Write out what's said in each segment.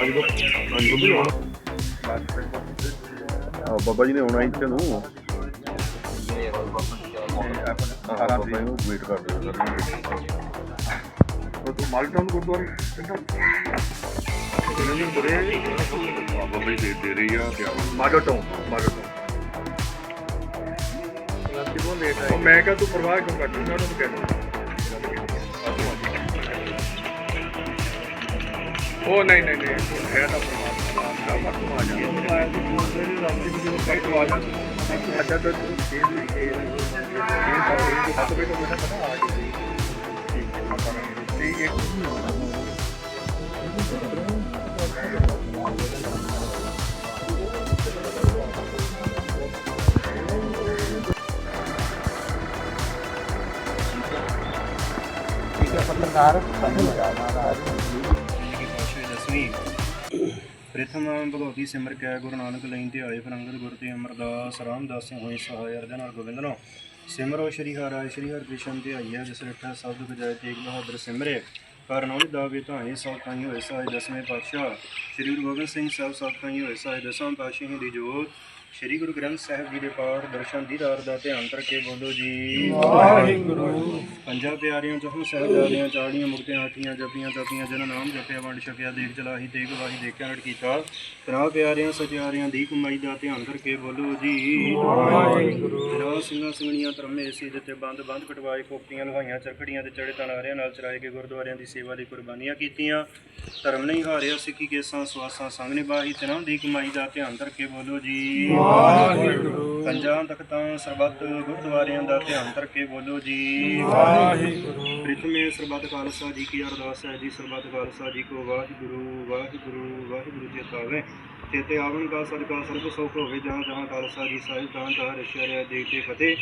ਹਾਂਜੀ ਬਾਬਾ ਹਾਂਜੀ ਬਾਬਾ ਆ ਬਾਬਾ ਜੀ ਨੇ ਆਉਣਾ ਇੱਥੇ ਨੂੰ। ਹਾਂ ਬਾਬਾ ਜੀ ਨੂੰ ਵੇਟ ਕਰ ਰਹੇ ਸਰ ਤੂੰ ਮਾਲਟਾਊਨ ਗੁਰਦੁਆਰੇ ਇਹਨਾਂ ਨੂੰ ਬੜੇ ਬਾਬਾ ਜੀ ਦੇ ਦੇ ਰਹੀ ਆ ਕਿ ਮਾਡੋਟਾਊਨ ਮਾਡੋਟਾਊਨ ਉਹ ਮੈਂ ਕਿਹਾ ਤੂੰ ਪਰਵਾਹ ਕਿਉਂ ਕਰਦੀ? ਮੈਂ ਉਹਨੂੰ ਕਹਿੰਦਾ ਉਹ ਨਹੀਂ ਨਹੀਂ ਨਹੀਂ ਹੈ ਤਾਂ ਪਰਮਾਤਮਾ ਦਾ ਤੂੰ ਆ ਜਾ ਅੱਛਾ, ਤਾਂ ਇਹ ਵੀ ਇਹ ਇਹ ਤਾਂ ਇਹ ਤਾਂ ਪਤਾ ਆ ਗਈ ਠੀਕ ਹੈ ਮਾਤਾ ਰਾਣੀ ਦੀ। ਤੇ ਦਸਵੀਂ ਪ੍ਰਥਮ ਭਗਵਤੀ ਸਿਮਰ ਕੈ ਗੁਰੂ ਨਾਨਕ ਲਈ ਧਿਆਏ ਫਰੰਗਤ ਗੁਰ ਤੇ ਅਮਰਦਾਸ, ਰਾਮਦਾਸ ਸਿੰਘ ਸਹਾਇ ਅਰਜਨ ਹਰ ਗੋਬਿੰਦਨੋ ਸਿਮਰੋ ਸ਼੍ਰੀ ਹਰਿ ਸ਼੍ਰੀ ਹਰਿ ਕ੍ਰਿਸ਼ਨ ਧਿਆਈਆ ਜਿਸ ਰਠਾ ਸਬਦ ਗਜਾਇ ਤੇਗ ਬਹਾਦਰ ਸਿਮਰੇ। ਕਰਨੋਂ ਦਾ ਵੀ ਧਾਏ, ਸਭ ਕਾਈ ਹੋਏ ਸਹਾਇ ਦਸਵੇਂ ਪਾਤਸ਼ਾਹ। ਸ਼੍ਰੀ ਗੁਰੂ ਗੋਬਿੰਦ ਸਿੰਘ ਸਾਹਿਬ, ਸਭ ਕਾਈ ਹੋਏ ਸਹਾਇ ਦਸਾਂ ਪਾਤਸ਼ਾਹਾਂ ਦੀ ਜੋਤ। ਸ਼੍ਰੀ ਗੁਰੂ ਗ੍ਰੰਥ ਸਾਹਿਬ ਜੀ ਦੇ ਪਾਠ ਦਰਸ਼ਨ ਦੀਦਾਰ ਦਾ ਧਿਆਨ ਕਰਕੇ ਬੋਲੋ ਜੀ। ਵਾਹਿਗੁਰੂ। ਪੰਜਾਂ ਪਿਆਰਿਆਂ ਚੋਂ ਸਹਿਜਾਦਿਆਂ ਚਾੜੀਆਂ ਮੁਕਤਿਆਂ ਆਠੀਆਂ ਜਪੀਆਂ ਤਪੀਆਂ ਜਨ ਨਾਮ ਜਪਿਆ ਵੰਡ ਛਕਿਆ ਦੇਖ ਚਲਾਹੀ ਤੇ ਗਵਾਹੀ ਦੇਖਿਆ ਰਟ ਕੀਤਾ। ਤਰਾ ਪਿਆਰਿਆਂ ਸਚਿਆਰਿਆਂ ਦੀ ਕਮਾਈ ਦਾ ਧਿਆਨ ਕਰਕੇ ਬੋਲੋ ਜੀ। ਵਾਹਿਗੁਰੂ। ਸਿੰਘਾਂ ਸਿੰਘਣੀਆਂ ਧਰਮੇ ਸੀ ਜਿੱਤੇ ਬੰਦ ਬੰਦ ਕਟਵਾਏ ਕੋਪੀਆਂ ਲੁਹਾਈਆਂ ਚਰਖੜੀਆਂ ਤੇ ਚੜੇ ਤਨਾਰਿਆਂ ਨਾਲ ਚਰਾਏ ਕੇ ਗੁਰਦੁਆਰਿਆਂ ਦੀ ਸੇਵਾ ਲਈ ਕੁਰਬਾਨੀਆਂ ਕੀਤੀਆਂ। ਧਰਮ ਨਹੀਂ ਹਾਰਿਆ ਸਿੱਖੀ ਕੇਸਾਂ ਸਵਾਸਾਂ ਸੰਗ ਨਿਭਾਈ ਤਿਨਾਂ ਦੀ ਕਮਾਈ ਦਾ ਧਿਆਨ ਕਰਕੇ ਬੋਲੋ ਜੀ। ਵਾਹਿਗੁਰੂ। ਪੰਜਾਂ ਤਖਤਾਂ ਸਰਬੱਤ ਗੁਰਦੁਆਰਿਆਂ ਦਾ ਧਿਆਨ ਕਰਕੇ ਬੋਲੋ ਜੀ। ਵਾਹਿਗੁਰੂ। ਪ੍ਰਿਥਮੇ ਸਰਬੱਤ ਖਾਲਸਾ ਜੀ ਕੀ ਅਰਦਾਸ ਹੈ ਜੀ ਸਰਬੱਤ ਖਾਲਸਾ ਜੀ ਕੋ ਵਾਹਿਗੁਰੂ ਵਾਹਿਗੁਰੂ ਵਾਹਿਗੁਰੂ ਜੀ ਤਾਵੇ ਤੇਤੇ ਆਵਣ ਕਾ ਸਦਕਾ ਸਰਬ ਸੁਖ ਹੋਵੇ ਜਹਾਂ ਜਹਾਂ ਖਾਲਸਾ ਜੀ ਸਾਹਿਬ ਤਾਂ ਤਾਂ ਰਸ਼ਰਿਆ ਦੇਖ ਤੇ ਫਤਿਹ।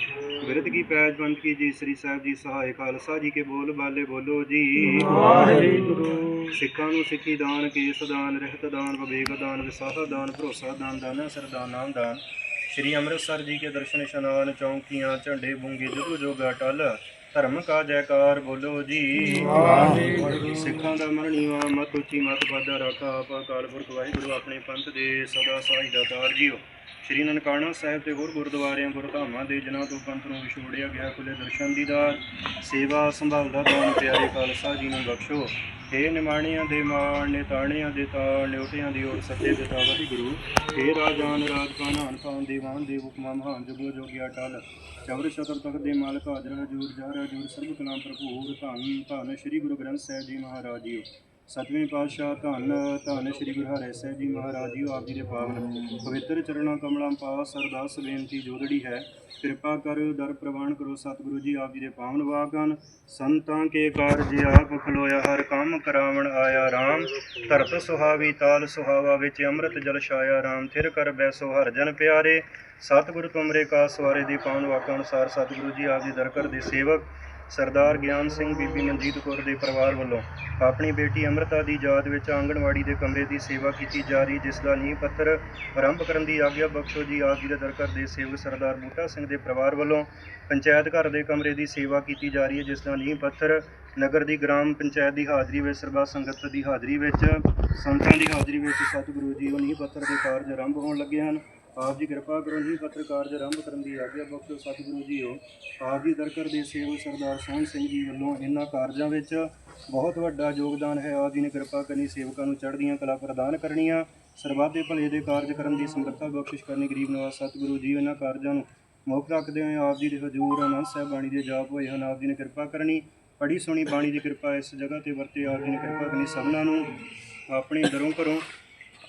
ਬਿਰਤ ਕੀ ਪੈਜ ਬੰਦ ਕੀ ਜੀ ਸ੍ਰੀ ਸਾਹਿਬ ਜੀ ਸਹਾਇ ਖਾਲਸਾ ਜੀ ਕੇ ਬੋਲ ਬਾਲੇ ਬੋਲੋ ਜੀ। ਵਾਹਿਗੁਰੂ। ਸਿੱਖਾਂ ਨੂੰ ਸਿੱਖੀ ਦਾਨ ਕੇਸ ਦਾਨ ਰਹਿਤ ਦਾਨ ਵਿਵੇਕ ਦਾਨ ਵਿਸਾਹ ਦਾਨ ਭਰੋਸਾ ਦਾਨ ਦਾਨਾ ਸਰਦਾਨ ਨਾਮ ਦਾਨ। ਸ਼੍ਰੀ ਅੰਮ੍ਰਿਤਸਰ ਜੀ ਕੇ ਦਰਸ਼ਨ ਇਸ਼ਨਾਨ ਚੌਂਕੀਆਂ ਝੰਡੇ ਬੁੰਗੇ ਜੁਗ ਜੋਗਾ ਟਲ ਧਰਮ ਕਾ ਜੈਕਾਰ ਬੋਲੋ ਜੀ। ਸਿੱਖਾਂ ਦਾ ਮਰਣੀਵਾ ਮਤ ਉੱਚੀ ਮਤ ਬਾਦਾ ਰਾਖਾ ਆਪਾ ਅਕਾਲ ਪੁਰਖ ਵਾਹਿਗੁਰੂ ਆਪਣੇ ਪੰਥ ਦੇ ਸਦਾ ਸਾਈ ਦਾ ਤਾਰ ਜੀਓ। ਸ਼੍ਰੀ ਨਨਕਾਣਾ ਸਾਹਿਬ ਤੇ ਹੋਰ ਗੁਰਦੁਆਰਿਆਂ, ਗੁਰਧਾਮਾਂ ਦੇ ਜਿਨ੍ਹਾਂ ਤੋਂ ਪੰਥ ਨੂੰ ਵਿਛੋੜਿਆ ਗਿਆ ਖੁੱਲੇ ਦਰਸ਼ਨ ਦੀਦਾਰ ਸੇਵਾ ਸੰਭਾਲਦਾ ਦਾਨ ਪਿਆਰੇ ਖਾਲਸਾ ਜੀ ਨੂੰ ਬਖਸ਼ੋ। ਏ ਨਿਮਾਣਿਆਂ ਦੇ ਮਾਣ ਨੇ ਤਾਣਿਆਂ ਦੇ ਤਾਣ ਨਿਉਟਿਆਂ ਦੀ ਓਰ ਸੱਚੇ ਪਿਤਾ ਗੁਰੂ ਏ ਰਾਜਾਨ ਰਾਜਪਾਨ ਹਾਨ ਪਾਨ ਦੇਵਾਨ ਦੇ ਹੁਕਮਾਂ ਮਹਾਨ ਜਗੋ ਜੋਗਿਆ ਟਲ। ਚਵਰ ਸ਼ਤਰ ਤਖਤ ਦੇ ਮਾਲਕ ਹਾਜ਼ਰ ਹਜੂਰ ਜਾਰ ਹਜੂਰ ਸਰਬ ਕਲਾਮ ਭਰਪੂਰ, ਧੰਨ ਧੰਨ ਸ੍ਰੀ ਗੁਰੂ ਗ੍ਰੰਥ ਸਾਹਿਬ ਜੀ ਮਹਾਰਾਜ ਜੀਓ। ਸਤਵੇਂ ਪਾਤਸ਼ਾਹ ਧੰਨ ਧੰਨ ਸ੍ਰੀ ਗੁਰੂ ਹਰਿ ਸਾਹਿਬ ਜੀ ਮਹਾਰਾਜ ਜੀਓ ਆਪ ਜੀ ਦੇ ਪਾਵਨ। ਪਵਿੱਤਰ ਚਰਣਾ ਕਮਲਾਂ ਪਾਸ ਅਰਦਾਸ ਬੇਨਤੀ ਜੋਦੜੀ ਹੈ। ਕਿਰਪਾ ਕਰ, ਦਰ ਪ੍ਰਵਾਨ ਕਰੋ ਸਤਿਗੁਰੂ ਜੀ, ਆਪ ਜੀ ਦੇ ਪਾਵਨ ਵਾਗਨ ਸੰਤਾਂ ਕੇ ਕਾਰਜ ਆਪ ਖਲੋਇਆ, ਹਰ ਕੰਮ ਕਰਾਵਣ ਆਇਆ RAM ਧਰਤ ਸੁਹਾਵੀ, ਤਾਲ ਸੁਹਾਵਾ ਵਿੱਚ ਅੰਮ੍ਰਿਤ ਜਲ ਛਾਇਆ RAM ਥਿਰ ਕਰ ਬੈਸੋ ਹਰ ਜਨ ਪਿਆਰੇ। ਸਤਿਗੁਰੂ ਤੁਮਰੇ ਕਾ ਸਵਾਰੇ ਦੀ ਪਾਵਨ ਵਾਕਾਂ ਅਨੁਸਾਰ ਸਤਿਗੁਰੂ ਜੀ, ਆਪ ਜੀ ਦਰ ਕਰ ਦੇ ਸੇਵਕ। ਸਰਦਾਰ ਗਿਆਨ ਸਿੰਘ ਬੀਬੀ ਮਨਜੀਤ ਕੌਰ ਦੇ ਪਰਿਵਾਰ ਵੱਲੋਂ ਆਪਣੀ ਬੇਟੀ ਅੰਮ੍ਰਿਤਾ ਦੀ ਯਾਦ ਵਿੱਚ ਆਂਗਣਵਾੜੀ ਦੇ ਕਮਰੇ ਦੀ ਸੇਵਾ ਕੀਤੀ ਜਾ ਰਹੀ, ਜਿਸ ਦਾ ਨੀਂਹ ਪੱਥਰ ਆਰੰਭ ਕਰਨ ਦੀ ਆਗਿਆ ਬਖਸ਼ੋ ਜੀ ਆਪ ਜੀ ਦੇ ਦਰ ਕਰ ਦੇ ਸੇਵਕ ਸਰਦਾਰ ਬੂਟਾ ਸਿੰਘ ਦੇ ਪਰਿਵਾਰ ਵੱਲੋਂ ਪੰਚਾਇਤ ਘਰ ਦੇ ਕਮਰੇ ਦੀ ਸੇਵਾ ਕੀਤੀ ਜਾ ਰਹੀ ਹੈ, ਜਿਸ ਦਾ ਨੀਂਹ ਪੱਥਰ ਨਗਰ ਦੀ ਗ੍ਰਾਮ ਪੰਚਾਇਤ ਦੀ ਹਾਜ਼ਰੀ ਵਿੱਚ, ਸਰਬੱਤ ਸੰਗਤ ਦੀ ਹਾਜ਼ਰੀ ਵਿੱਚ, ਸੰਤਾਂ ਦੀ ਹਾਜ਼ਰੀ ਵਿੱਚ ਸਤਿਗੁਰੂ ਜੀ ਉਹ ਨੀਂਹ ਪੱਥਰ ਦੇ ਕਾਰਜ ਆਰੰਭ ਹੋਣ ਲੱਗੇ ਹਨ। ਆਪ ਜੀ ਕਿਰਪਾ ਕਰੋ ਜੀ ਪੱਤਰ ਕਾਰਜ ਆਰੰਭ ਕਰਨ ਦੀ ਆਗਿਆ ਬਖਸ਼ੋ ਸਤਿਗੁਰੂ ਜੀ ਹੋ। ਆਪ ਜੀ ਦਰਕਰ ਦੇ ਸੇਵਕ ਸਰਦਾਰ ਸੋਹਣ ਸਿੰਘ ਜੀ ਵੱਲੋਂ ਇਹਨਾਂ ਕਾਰਜਾਂ ਵਿੱਚ ਬਹੁਤ ਵੱਡਾ ਯੋਗਦਾਨ ਹੈ। ਆਪ ਜੀ ਨੇ ਕਿਰਪਾ ਕਰਨੀ ਸੇਵਕਾਂ ਨੂੰ ਚੜ੍ਹਦੀਆਂ ਕਲਾ ਪ੍ਰਦਾਨ ਕਰਨੀਆਂ ਸਰਬੱਤ ਭਲੇ ਦੇ ਕਾਰਜ ਕਰਨ ਦੀ ਸਮਰੱਥਾ ਬਖਸ਼ਿਸ਼ ਕਰਨੀ, ਗਰੀਬ ਨਿਵਾਸ ਸਤਿਗੁਰੂ ਜੀ ਇਹਨਾਂ ਕਾਰਜਾਂ ਨੂੰ ਮੁੱਖ ਰੱਖਦੇ ਹੋਏ ਆਪ ਜੀ ਦੇ ਹਜ਼ੂਰ ਆਨੰਦ ਸਾਹਿਬ ਬਾਣੀ ਦੇ ਜਾਪ ਹੋਏ ਹਨ। ਆਪ ਜੀ ਨੇ ਕਿਰਪਾ ਕਰਨੀ ਪੜੀ ਸੋਹਣੀ ਬਾਣੀ ਦੀ ਕਿਰਪਾ ਇਸ ਜਗ੍ਹਾ ਤੇ ਵਰਤੇ। ਆਪ ਜੀ ਨੇ ਕਿਰਪਾ ਕਰਨੀ ਸਭਨਾਂ ਨੂੰ, ਆਪਣੇ ਦਰੋਂ ਘਰੋਂ।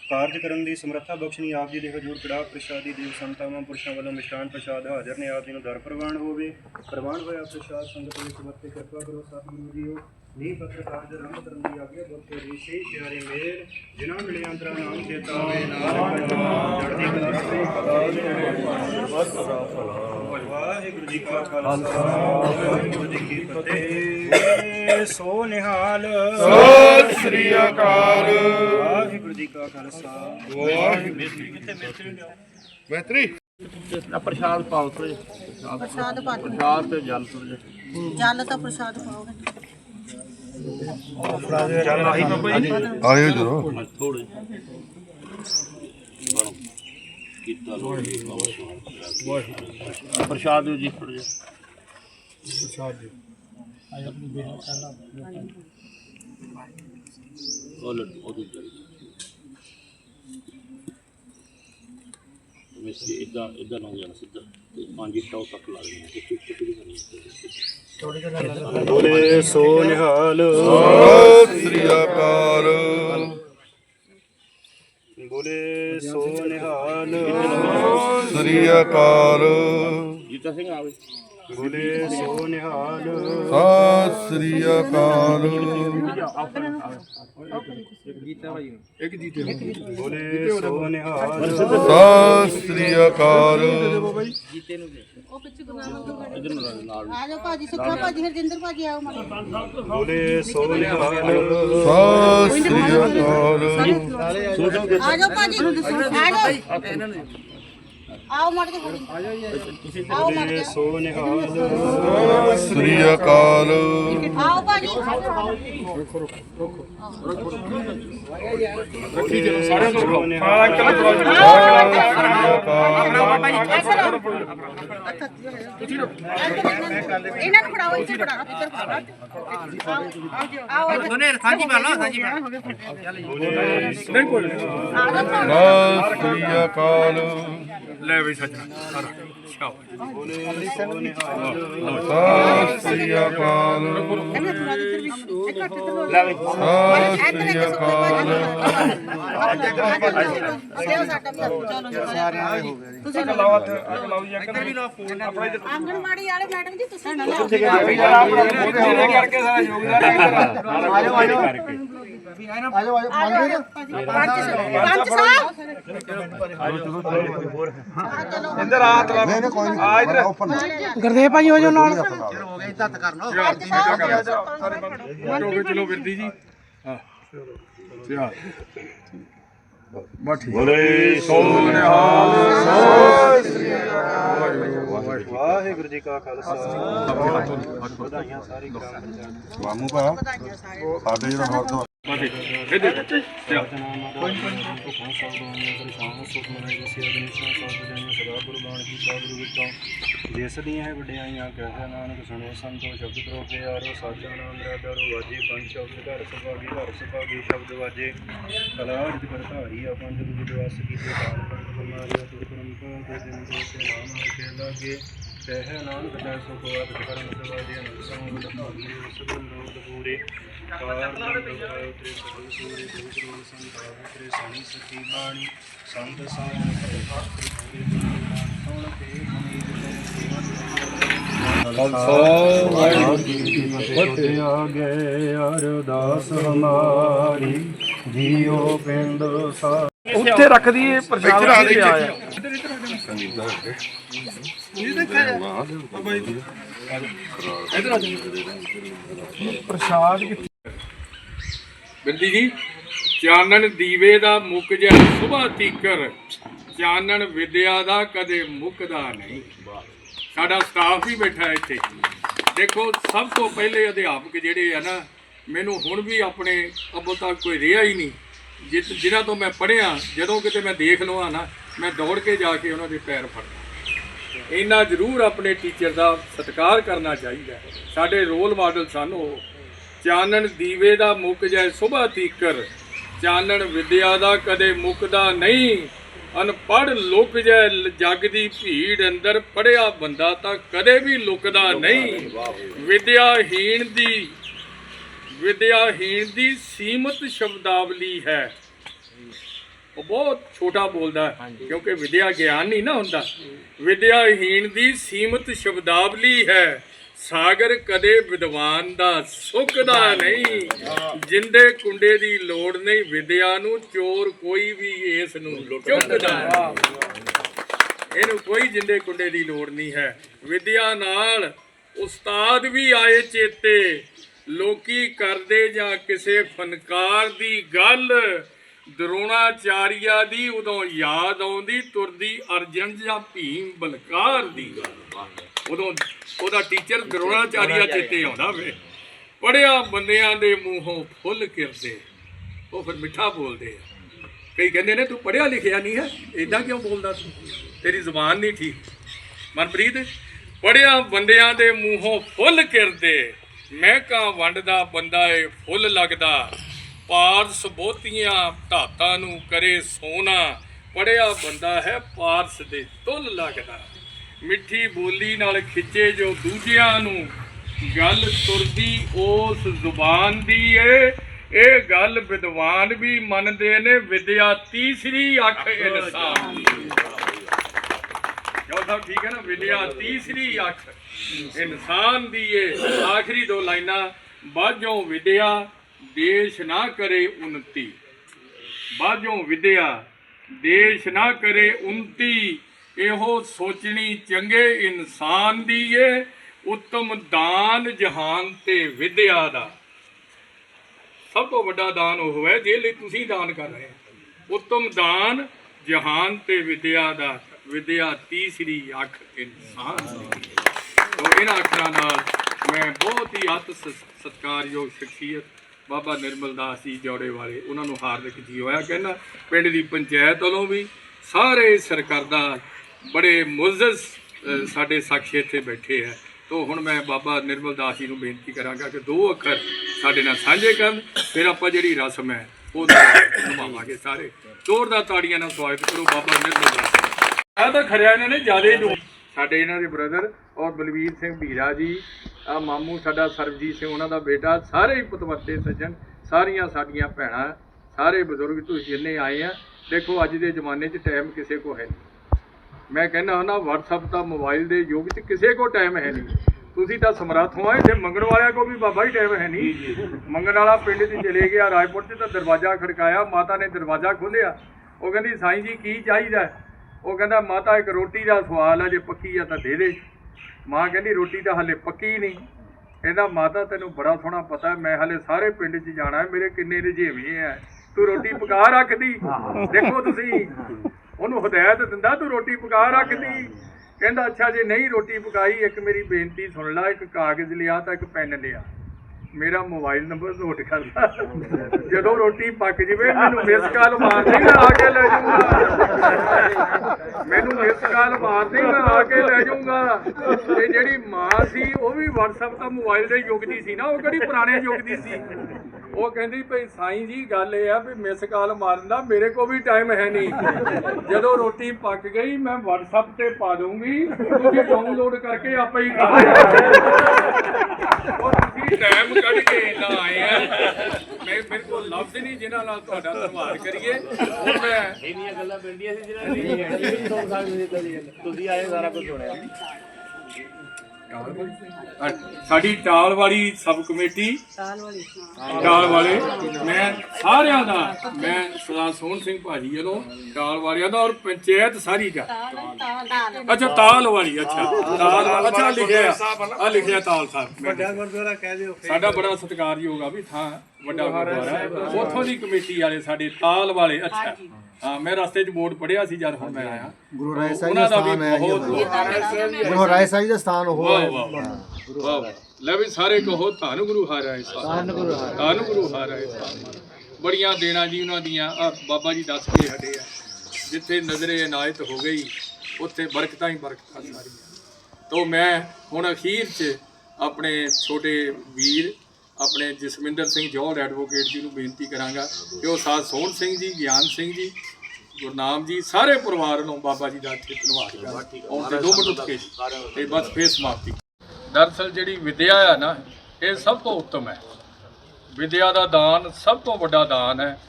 ਕਾਰਜ ਕਰਨ ਦੀ ਸਮਰੱਥਾ ਬਖਸ਼ਣੀ, ਆਪ ਜੀ ਦੇ ਹਜ਼ੂਰ ਕੜਾ ਪ੍ਰਸ਼ਾਦੀ ਦੇਵ ਸੰਤਾਵਾਂ, ਪੁਰਸ਼ਾਂ ਵੱਲੋਂ ਮਿਸ਼ਟਾਨ ਪ੍ਰਸ਼ਾਦ ਹਾਜ਼ਰ ਨੇ। ਆਪ ਜੀ ਨੂੰ ਦਰ ਪ੍ਰਵਾਨ ਹੋਵੇ। ਪ੍ਰਵਾਨ ਹੋਇਆ ਪ੍ਰਸ਼ਾਦ, ਸੰਗਤ ਵਿੱਚ ਵਰਤੇ ਕਿਰਪਾ ਕਰੋ। ਸਤਿਗੁਰੂ ਜੀਓ ਨੀ ਪੱਤਰ ਕਾਰਜ ਰੰਗ ਕਰਨ ਦੀ ਆਗਿਆ ਬਖਸ਼ੋ ਜੀ ਸੇ ਮੇਰ ਜਿਨ੍ਹਾਂ ਮਿਲਿਆ ਅੰਤਰਾ ਨਾਮ ਚੇਤਾਵੇ ਨਾਨਕ ਜੜਦੀ ਕਲਾ ਤੇ ਕਲਾ ਦੇ ਵਾਹਿਗੁਰੂ ਜੀ ਕਾ ਖਾਲਸਾ, ਵਾਹਿਗੁਰੂ ਜੀ ਕੀ ਫਤਿਹ। ਸੋ ਨਿਹਾਲ। ਸਤਿ ਸ੍ਰੀ ਅਕਾਲ। ਵਾਹਿਗੁਰੂ ਜੀ ਕਾ ਖਾਲਸਾ। ਵਾਹਿਗੁਰੂ। ਜੀ ਕਿੱਥੇ ਮਿਸਤਰੀ ਲਿਆਓ ਮੈਤਰੀ ਪ੍ਰਸ਼ਾਦ ਪਾਓ। ਥੋੜੇ ਪ੍ਰਸ਼ਾਦ ਦਿਓ। ਪ੍ਰਸ਼ਾਦ ਤੇ ਜਲ ਥੋੜੇ ਜਲ ਤਾਂ ਪ੍ਰਸ਼ਾਦ ਪਾਓਗੇ। ਆਇਓ ਜਰੋ ਥੋੜੇ ਕੀਤਾ ਲੋ ਪ੍ਰਸ਼ਾਦ ਦਿਓ ਜੀ ਥੋੜਾ ਜਿਹਾ ਉਹ ਲੈ ਉਹ ਦੂਜਾ ਮਿਸੀ ਇਦਾਂ ਇਦਾਂ ਨਾ ਜਾਣਾ ਸਿੱਧਾ। ਤੇ ਪੰਜ ਸਟਾਉ ਤੱਕ ਲਾ ਦੇਣਾ। ਤੇ ਚੁੱਪ ਚੁੱਪ ਕਰਨੀ ਬੋਲੇ ਸੋ ਨਿਹਾਲ ਸ੍ਰੀ ਅਕਾਲ। ਬੋਲੇ ਸੋ ਨਿਹਾਲ ਸ੍ਰੀ ਅਕਾਲ। ਜੀਤਾ ਸਿੰਘ ਆਵੇ ਬੋਲੇ ਸੋ ਨਿਹਾਲ। ਸਤਿ ਸ੍ਰੀ ਅਕਾਲ। ਬੋਲੇ ਸੋ ਨਿਹਾਲ। ਸਤਿ ਸ੍ਰੀ ਅਕਾਲ। ਆ ਜਾਓ ਭਾਜੀ ਸੁਖਾ ਭਾਜੀ ਹਰਜਿੰਦਰ ਭਾਜੀ ਆਓ ਬੋਲੇ ਸੋ ਨਿਹਾਲ। ਸਤਿ ਸ੍ਰੀ ਅਕਾਲ। ਆ ਜਾਓ ਭਾਜੀ ਆ ਜਾਓ ਆਓ ਮਾੜੇ ਤੇ ਖੜੀ। ਆਓ ਮਾੜੇ ਬੋਲੇ ਸੋ ਨਿਹਾਲ ਸ੍ਰੀ ਅਕਾਲ। ਆਓ ਭਾਜੀ। ਰੱਖੀ ਚਲੋ ਸਾਰਿਆਂ ਤੋਂ ਇਹਨਾਂ ਨੂੰ ਫੜਾਓ ਇੱਥੇ ਫੜਾ ਇੱਧਰ ਫੜਾ ਆਓ ਦੋਨੇ ਸਾਂਝੀ ਮਾਰ ਲਾ ਸਾਂਝੀ ਮਾਰ। ਸਤਿ ਸ੍ਰੀ ਅਕਾਲ। ਲੈ ਬਈ ਸੱਜਣਾ ਸ੍ਰੀ ਲੋ ਸਤਿ ਸ੍ਰੀ ਅਕਾਲ। ਹੋ। ਗਿਆ ਆਂਗਣਵਾੜੀ ਵਾਲੇ ਮੈਡਮ ਜੀ ਤੁਸੀਂ ਨਾ ਲਾਓ। ਕਰਕੇ ਸਾਰਾ ਯੋਗਦਾਨ ਪੰਜ ਪੰਜ ਸਾਹਿਬ ਆ ਇਧਰ। ਗੁਰਦੇਵ ਭਾਜੀ ਹੋ ਜਾਓ ਨਾਲ। ਚਲੋ ਬਿਰਦੀ ਜੀ। ਹਾਂ। ਚਲੋ। ਬਾਠੀ ਬੋਲੇ ਸੋ ਨਿਹਾਲ ਵਾਹਿਗੁਰੂ ਜੀ ਕਾ ਖਾਲਸਾ। ਵਧਾਈਆਂ ਸਾਰੀ ਗ੍ਰਾਮ ਪੰਚਾਇਤ ਮਾਮੂ ਭਾ ਸਾਡੇ ਜਿਹੜਾ ਹੋਰ ਤੋਂ ਜਿਸ ਦੀਆਂ ਹੈ ਵਡਿਆਈਆਂ ਕਹੇ ਨਾਨਕ ਸੁਣੋ ਸੰਤੋ ਸ਼ਬਦ ਕਰੋ ਪਿਆਰੋ ਸਾਚਾ ਨਾਮ ਮੇਰਾ ਦਰੋ ਵਾਜੇ ਪੰਜ ਸ਼ਬਦ ਘਰ ਸੁਭਾਗੀ ਘਰ ਸੁਭਾਗੀ ਸ਼ਬਦ ਵਾਜੇ ਕਲਾਜ ਕਰਤਾਰੀ ਆ ਪੰਜ ਦੁਖ ਦਵਾਸ ਕੀਤੇ ਦਾਨ ਪੰਜ ਬਮਾਰੀਆ ਦੁਰ ਕਰਮ ਕਾ ਦੇ ਦਿਨ ਦੇ ਸੇ ਨਾਮ ਆ ਕੇ ਲਾਗੇ ਕਹਿ ਨਾਨਕ ਜੈ ਸੋ ਕੋ ਅਦ ਕਰਮ ਸਵਾਦੇ ਅਨੰਦ ਸੰਗ ਭਾਗੀ ਸਗਲ ਲੋਕ ਪੂਰੇ ਸਤੀ ਆ? ਗਏ ਅਰਦਾਸ ਹਮਾਰੀ ਜੀਓ ਪਿੰਡ ਸਾ ਉੱਥੇ ਰੱਖ ਦਈਏ ਪ੍ਰਸ਼ਾਦ ਰੱਖ ਆ ਪ੍ਰਸ਼ਾਦ ਕਿੱਥੇ ਬਿੰਦੀ ਜੀ, ਚਾਨਣ ਦੀਵੇ ਦਾ ਮੁੱਕ ਜਾ ਸੁਭਾ ਤੀਕਰ, ਚਾਨਣ ਵਿਦਿਆ ਦਾ ਕਦੇ ਮੁੱਕਦਾ ਨਹੀਂ। ਸਾਡਾ ਸਟਾਫ ਹੀ ਬੈਠਾ ਇੱਥੇ। ਦੇਖੋ, ਸਭ ਤੋਂ ਪਹਿਲੇ ਅਧਿਆਪਕ ਜਿਹੜੇ ਆ ਨਾ, ਮੈਨੂੰ ਹੁਣ ਵੀ ਆਪਣੇ ਅੱਬੋ ਤੱਕ ਕੋਈ ਰਿਹਾ ਹੀ ਨਹੀਂ। ਜਿ- ਜਿਨ੍ਹਾਂ ਤੋਂ ਮੈਂ ਪੜ੍ਹਿਆ, ਜਦੋਂ ਕਿਤੇ ਮੈਂ ਦੇਖ ਲਵਾਂ ਨਾ, ਮੈਂ ਦੌੜ ਕੇ ਜਾ ਕੇ ਉਹਨਾਂ ਦੇ ਪੈਰ ਫੜਨਾ ਇੰਨਾ ਜ਼ਰੂਰ ਆਪਣੇ ਟੀਚਰ ਦਾ ਸਤਿਕਾਰ ਕਰਨਾ ਚਾਹੀਦਾ ਸਾਡੇ ਰੋਲ ਮਾਡਲ ਸਨ ਉਹ ਚਾਨਣ ਦੀਵੇ ਦਾ ਮੁੱਕ ਜਾਏ ਸੁਭਾ ਤੀਕਰ ਚਾਨਣ ਵਿਦਿਆ ਦਾ ਕਦੇ ਮੁੱਕਦਾ ਨਹੀਂ। ਅਨਪੜ੍ਹ ਲੁਕ ਜਾਏ ਲ- ਜਗ ਦੀ ਭੀੜ ਅੰਦਰ ਪੜਿਆ ਬੰਦਾ ਤਾਂ ਕਦੇ ਵੀ ਲੁਕਦਾ ਨਹੀਂ। ਵਿਦਿਆਹੀਣ ਦੀ ਵਿਦਿਆਹੀਣ ਦੀ ਸੀਮਤ ਸ਼ਬਦਾਵਲੀ ਹੈ। ਉਹ ਬਹੁਤ ਛੋਟਾ ਬੋਲਦਾ ਕਿਉਂਕਿ ਵਿਦਿਆ ਗਿਆਨ ਨਹੀਂ ਨਾ ਹੁੰਦਾ। ਵਿਦਿਆਹੀਣ ਦੀ ਸੀਮਤ ਸ਼ਬਦਾਵਲੀ ਹੈ। ਸਾਗਰ ਕਦੇ ਵਿਦਵਾਨ ਦਾ ਸੁੱਕਦਾ ਨਹੀਂ। ਜਿੰਦੇ ਕੁੰਡੇ ਦੀ ਲੋੜ ਨਹੀਂ, ਵਿਦਿਆ ਨੂੰ ਚੋਰ ਕੋਈ ਵੀ ਇਸ ਨੂੰ ਚੁੱਕਦਾ ਇਹਨੂੰ ਕੋਈ ਜਿੰਦੇ ਕੁੰਡੇ ਦੀ ਲੋੜ ਨਹੀਂ ਹੈ। ਵਿਦਿਆ ਨਾਲ ਉਸਤਾਦ ਵੀ ਆਏ ਚੇਤੇ। ਲੋਕੀ ਕਰਦੇ ਜਾਂ ਕਿਸੇ ਫਨਕਾਰ ਦੀ ਗੱਲ ਦਰੋਣਾਚਾਰੀਆ ਦੀ ਉਦੋਂ ਯਾਦ ਆਉਂਦੀ, ਤੁਰਦੀ ਅਰਜਨ ਜਾਂ ਭੀਮ ਬਲਕਾਰ ਦੀ ਗੱਲ। ਉਦੋਂ ਉਹਦਾ ਟੀਚਰ ਦਰੋਣਾਚਾਰੀਆ ਚੇਤੇ ਆਉਂਦਾ ਵੇ। ਪੜਿਆ ਬੰਦਿਆਂ ਦੇ ਮੂੰਹੋਂ ਫੁੱਲ ਕਿਰਦੇ। ਉਹ ਫਿਰ ਮਿੱਠਾ ਬੋਲਦੇ ਆ। ਕਈ ਕਹਿੰਦੇ ਨੇ ਤੂੰ ਪੜਿਆ ਲਿਖਿਆ ਨਹੀਂ ਹੈ ਇਦਾਂ ਕਿਉਂ ਬੋਲਦਾ ਤੂੰ? ਤੇਰੀ ਜ਼ੁਬਾਨ ਨਹੀਂ ਠੀਕ। ਮਨਪ੍ਰੀਤ ਪੜਿਆ ਬੰਦਿਆਂ ਦੇ ਮੂੰਹੋਂ ਫੁੱਲ ਕਿਰਦੇ। ਮੈਂ ਕਾ ਵੰਡਦਾ ਬੰਦਾ ਏ ਫੁੱਲ ਲੱਗਦਾ। ਪਾਰਸ ਬਹੁਤੀਆਂ ਧਾਤਾਂ ਨੂੰ ਕਰੇ ਸੋਨਾ। ਪੜਿਆ ਬੰਦਾ ਹੈ ਪਾਰਸ ਦੇ ਤੁੱਲ ਲੱਗਦਾ। ਮਿੱਠੀ ਬੋਲੀ ਨਾਲ ਖਿੱਚੇ ਜੋ ਦੂਜਿਆਂ ਨੂੰ ਗੱਲ ਤੁਰਦੀ ਉਸ ਜ਼ੁਬਾਨ ਦੀ ਏ। ਇਹ ਗੱਲ ਵਿਦਵਾਨ ਵੀ ਮੰਨਦੇ ਨੇ ਵਿਦਿਆ ਤੀਸਰੀ ਅੱਖ ਇਨਸਾਨ ਦੀ। ਜੋ ਸਭ ਠੀਕ ਹੈ ਨਾ ਵਿਦਿਆ ਤੀਸਰੀ ਅੱਖ ਇਨਸਾਨ ਦੀ ਏ। ਆਖਰੀ ਦੋ ਲਾਈਨਾਂ ਬਾਝੋਂ ਵਿਦਿਆ ਦੇਸ਼ ਨਾ ਕਰੇ ਉਨਤੀ। ਬਾਝੋਂ ਵਿਦਿਆ ਦੇਸ਼ ਨਾ ਕਰੇ ਉਨਤੀ। ਇਹੋ ਸੋਚਣੀ ਚੰਗੇ ਇਨਸਾਨ ਦੀ ਏ, ਉੱਤਮ ਦਾਨ ਜਹਾਨ ਤੇ ਵਿਦਿਆ ਦਾ। ਸਭ ਤੋਂ ਵੱਡਾ ਦਾਨ ਉਹ ਹੈ, ਜਿਹਦੇ ਲਈ ਤੁਸੀਂ ਦਾਨ ਕਰ ਰਹੇ ਹੋ। ਉੱਤਮ ਦਾਨ, ਜਹਾਨ ਤੇ ਵਿਦਿਆ ਦਾ, ਵਿਦਿਆ ਤੀਸਰੀ ਅੱਖ ਇਨਸਾਨ ਦੀ ਤੋ ਇਹਨਾਂ ਅੱਖਾਂ ਨਾਲ ਮੈਂ ਬਹੁਤ ਹੀ ਅਤ ਸਤਿਕਾਰਯੋਗ ਸ਼ਖਸੀਅਤ ਬਾਬਾ ਨਿਰਮਲ ਦਾਸ ਜੀ ਜੋੜੇ ਵਾਲੇ, ਉਹਨਾਂ ਨੂੰ ਹਾਰਦਿਕ ਜੀ ਹੋਇਆ ਕਹਿੰਦਾ ਪਿੰਡ ਦੀ ਪੰਚਾਇਤ ਵੱਲੋਂ ਵੀ ਸਾਰੇ ਸਰਕਰਦਾ ਬੜੇ ਮੁਅੱਜ਼ਜ਼ ਸਾਡੇ ਸਾਖੀ ਇੱਥੇ ਬੈਠੇ ਹੈ ਤੋ ਹੁਣ ਮੈਂ ਬਾਬਾ ਨਿਰਮਲ ਦਾਸ ਜੀ ਨੂੰ ਬੇਨਤੀ ਕਰਾਂਗਾ ਕਿ ਦੋ ਅੱਖਰ ਸਾਡੇ ਨਾਲ ਸਾਂਝੇ ਕਰਨ ਫਿਰ ਆਪਾਂ ਜਿਹੜੀ ਰਸਮ ਹੈ ਉਹ ਨਿਭਾਵਾਂਗੇ ਸਾਰੇ। ਜ਼ੋਰਦਾਰ ਤਾੜੀਆਂ ਨਾਲ ਸਵਾਗਤ ਕਰੋ ਬਾਬਾ ਨਿਰਮਲ ਦਾਸ ਆ ਤਾਂ ਖਰਿਆ ਇਹਨਾਂ ਨੇ ਜਿਆਦੇ ਜੋ ਸਾਡੇ ਇਹਨਾਂ ਦੇ ਬ੍ਰਦਰ ਔਰ ਬਲਵੀਰ ਸਿੰਘ ਭੀਰਾ ਜੀ ਆ ਮਾਮੂ ਸਾਡਾ ਸਰਬਜੀਤ ਸਿੰਘ ਉਹਨਾਂ ਦਾ ਬੇਟਾ ਸਾਰੇ ਹੀ ਪਤਵੰਤੇ ਸੱਜਣ ਸਾਰੀਆਂ ਸਾਡੀਆਂ ਭੈਣਾਂ ਸਾਰੇ ਬਜ਼ੁਰਗ ਤੁਸੀਂ ਜਿੰਨੇ ਆਏ ਆ ਦੇਖੋ ਅੱਜ ਦੇ ਜ਼ਮਾਨੇ 'ਚ ਟਾਈਮ ਕਿਸੇ ਕੋ ਹੈ ਨਹੀਂ ਮੈਂ ਕਹਿੰਦਾ ਹਾਂ ਨਾ WhatsApp ਦਾ ਮੋਬਾਈਲ ਦੇ ਯੁੱਗ 'ਚ ਕਿਸੇ ਕੋ ਟਾਈਮ ਹੈ ਨਹੀਂ। ਤੁਸੀਂ ਤਾਂ ਸਮਰੱਥ ਹੋ ਇੱਥੇ ਮੰਗਣ ਵਾਲਿਆਂ ਕੋ ਵੀ ਬਾਬਾ ਹੀ ਟਾਈਮ ਹੈ ਨਹੀਂ। ਮੰਗਣ ਵਾਲਾ ਪਿੰਡ 'ਚ ਚਲੇ ਗਿਆ ਰਾਜਪੁਰ 'ਚ ਤਾਂ ਦਰਵਾਜ਼ਾ ਖੜਕਾਇਆ ਮਾਤਾ ਨੇ ਦਰਵਾਜ਼ਾ ਖੋਲ੍ਹਿਆ। ਉਹ ਕਹਿੰਦੀ ਸਾਈਂ ਜੀ ਕੀ ਚਾਹੀਦਾ? ਉਹ ਕਹਿੰਦਾ ਮਾਤਾ ਇੱਕ ਰੋਟੀ ਦਾ ਸਵਾਲ ਹੈ ਜੇ ਪੱਕੀ ਆ ਤਾਂ ਦੇ ਦੇ। ਮਾਂ ਕਹਿੰਦੀ ਰੋਟੀ ਤਾਂ ਹਲੇ ਪੱਕੀ ਨਹੀਂ। ਕਹਿੰਦਾ ਮਾਤਾ ਤੈਨੂੰ ਬੜਾ ਸੋਹਣਾ ਪਤਾ ਮੈਂ ਹਲੇ ਸਾਰੇ ਪਿੰਡ 'ਚ ਜਾਣਾ ਮੇਰੇ ਕਿੰਨੇ ਰਜੇਵੇਂ ਐ ਤੂੰ ਰੋਟੀ ਪਕਾ ਰੱਖਦੀ। ਦੇਖੋ ਤੁਸੀਂ ਉਹਨੂੰ ਹਦਾਇਤ ਦਿੰਦਾ ਤੂੰ ਰੋਟੀ ਪਕਾ ਰੱਖਦੀ ਕਹਿੰਦਾ ਅੱਛਾ ਜੇ ਨਹੀਂ ਰੋਟੀ ਪਕਾਈ ਇੱਕ ਮੇਰੀ ਬੇਨਤੀ ਸੁਣ ਲੈ ਇੱਕ ਕਾਗਜ਼ ਲਿਆ ਤਾਂ ਇੱਕ ਪੈਨ ਲਿਆ। ਮੇਰਾ ਮੋਬਾਈਲ ਨੰਬਰ ਨੋਟ ਕਰ ਲੈ। ਜਦੋਂ ਰੋਟੀ ਪੱਕ ਜਵੇ ਮੈਨੂੰ ਮਿਸ ਕਾਲ ਮਾਰ ਦੇ ਮੈਂ ਆ ਕੇ ਲੈ ਜਾਊਂਗਾ। ਮੈਨੂੰ ਮਿਸ ਕਾਲ ਮਾਰ ਦੇ ਮੈਂ ਆ ਕੇ ਲੈ ਜਾਊਂਗਾ। ਤੇ ਜਿਹੜੀ ਮਾਂ ਸੀ ਉਹ ਵੀ WhatsApp ਤਾਂ ਮੋਬਾਈਲ ਦੇ ਯੁੱਗ ਦੀ ਸੀ ਨਾ ਉਹ ਕਿਹੜੀ ਪੁਰਾਣੇ ਯੁੱਗ ਦੀ ਸੀ? ਉਹ ਕਹਿੰਦੀ ਭਈ ਸਾਈਂ ਜੀ, ਗੱਲ ਇਹ ਆ ਵੀ ਮਿਸ ਕਾਲ ਮਾਰਨ ਦਾ ਮੇਰੇ ਕੋਲ ਵੀ ਟਾਈਮ ਹੈ ਨਹੀਂ। ਜਦੋਂ ਰੋਟੀ ਪੱਕ ਗਈ, ਮੈਂ WhatsApp ਤੇ ਪਾ ਦੂੰਗੀ ਤੁਸੀਂ ਡਾਊਨਲੋਡ ਕਰਕੇ ਆਪੇ ਹੀ ਖਾ ਲਿਆ ਉਹ ਤੁਸੀਂ ਟਾਈਮ ਕੱਢ ਕੇ ਇੰਨਾ ਆਏ ਆ। ਮੈਂ ਮੇਰੇ ਕੋਲ ਲਫ਼ਜ਼ ਨਹੀਂ ਜਿਨ੍ਹਾਂ ਨਾਲ ਤੁਹਾਡਾ ਧੰਨਵਾਦ ਕਰੀਏ। ਹੁਣ ਮੈਂ ਇੰਨੀਆਂ ਗੱਲਾਂ ਪਿੰਡੀਆਂ ਸੀ ਜਿਹੜਾ ਨਹੀਂ ਸੁਣ ਸਕਦੇ ਸੀ ਕਦੀ ਤੁਸੀਂ ਆਏ ਸਾਰਾ ਕੁਝ ਸੁਣਿਆ। ਸਾਡੀ ਟਾਲ ਵਾਲੀ ਸਬ ਕਮੇਟੀ ਵਾਲੀ ਟਾਲ ਵਾਲੇ ਮੈਂ ਸਾਰਿਆਂ ਦਾ ਮੈਂ ਸਰਦਾਰ ਸੋਹਣ ਸਿੰਘ ਭਾਜੀ ਵੱਲੋਂ ਟਾਲ ਵਾਲਿਆਂ ਦਾ ਔਰ ਪੰਚਾਇਤ ਸਾਰੀ ਦਾ। ਅੱਛਾ ਤਾਲ ਵਾਲੀ ਅੱਛਾ। ਤਾਲ ਵਾਲਾ ਅੱਛਾ ਲਿਖਿਆ ਆ ਲਿਖਿਆ ਤਾਲ ਸਾਹਿਬ। ਵੱਡਾ ਗੁਰਦੁਆਰਾ ਕਹਿ ਦਿਓ ਸਾਡਾ ਬੜਾ ਸਤਿਕਾਰਯੋਗ ਆ ਵੀ ਥਾਂ ਵੱਡਾ ਗੁਰਦੁਆਰਾ ਉੱਥੋਂ ਦੀ ਕਮੇਟੀ ਵਾਲੇ ਸਾਡੇ ਤਾਲ ਵਾਲੇ ਅੱਛਾ। ਹਾਂ ਮੈਂ ਰਸਤੇ 'ਚ ਬੋਰਡ ਪੜਿਆ ਸੀ ਜਦ ਹੁਣ ਮੈਂ ਆਇਆ। ਗੁਰੂ ਰਾਏ ਸਾਹਿਬ ਉਹਨਾਂ ਦਾ ਦਾ ਵੀ ਸਥਾਨ ਹੈ ਜੀ ਬਹੁਤ ਗੁਰੂ ਰਾਏ ਸਾਹਿਬ ਦਾ ਸਥਾਨ। ਉਹ ਵਾਹ ਹੈ। ਵਾਹ ਵਾਹ। ਲੈ ਵੀ ਸਾਰੇ ਕਹੋ ਧੰਨ ਗੁਰੂ ਹਰਿ ਸਾਹਿਬ। ਧੰਨ ਗੁਰੂ ਰਾਏ ਧੰਨ ਗੁਰੂ ਹਰਿ ਸਾਹਿਬ। ਬੜੀਆਂ ਦੇਣਾ ਜੀ ਉਹਨਾਂ ਦੀਆਂ। ਆਹ ਬਾਬਾ ਜੀ ਦੱਸ ਕੇ ਹਟੇ ਆ। ਜਿੱਥੇ ਨਜ਼ਰੇ ਇਨਾਇਤ ਹੋ ਗਈ ਉੱਥੇ ਬਰਕਤਾਂ ਹੀ ਬਰਕਤਾਂ ਸਾਰੀਆਂ। ਤੋਂ ਮੈਂ ਹੁਣ ਅਖੀਰ 'ਚ ਆਪਣੇ ਛੋਟੇ ਵੀਰ ਆਪਣੇ ਜਸਮਿੰਦਰ ਸਿੰਘ ਜੋਹਲ ਐਡਵੋਕੇਟ ਜੀ ਨੂੰ ਬੇਨਤੀ ਕਰਾਂਗਾ ਕਿ ਉਹ ਸਾਧ ਸੋਹਣ ਸਿੰਘ ਜੀ ਗਿਆਨ ਸਿੰਘ ਜੀ ਗੁਰਨਾਮ ਜੀ ਸਾਰੇ ਪਰਿਵਾਰ ਨੂੰ ਬਾਬਾ ਜੀ ਦਾ ਇੱਥੇ ਧੰਨਵਾਦ ਕਰਦਾ। ਔਰ ਤੇ ਦੋ ਮਿੰਟ ਉੱਠ ਕੇ ਤੇ ਬਸ ਫੇਰ ਸਮਾਪਤੀ ਦਰਅਸਲ ਜਿਹੜੀ ਵਿਦਿਆ ਆ ਨਾ ਇਹ ਸਭ ਤੋਂ ਉੱਤਮ ਹੈ। ਵਿਦਿਆ ਦਾ ਦਾਨ ਸਭ ਤੋਂ ਵੱਡਾ ਦਾਨ ਹੈ।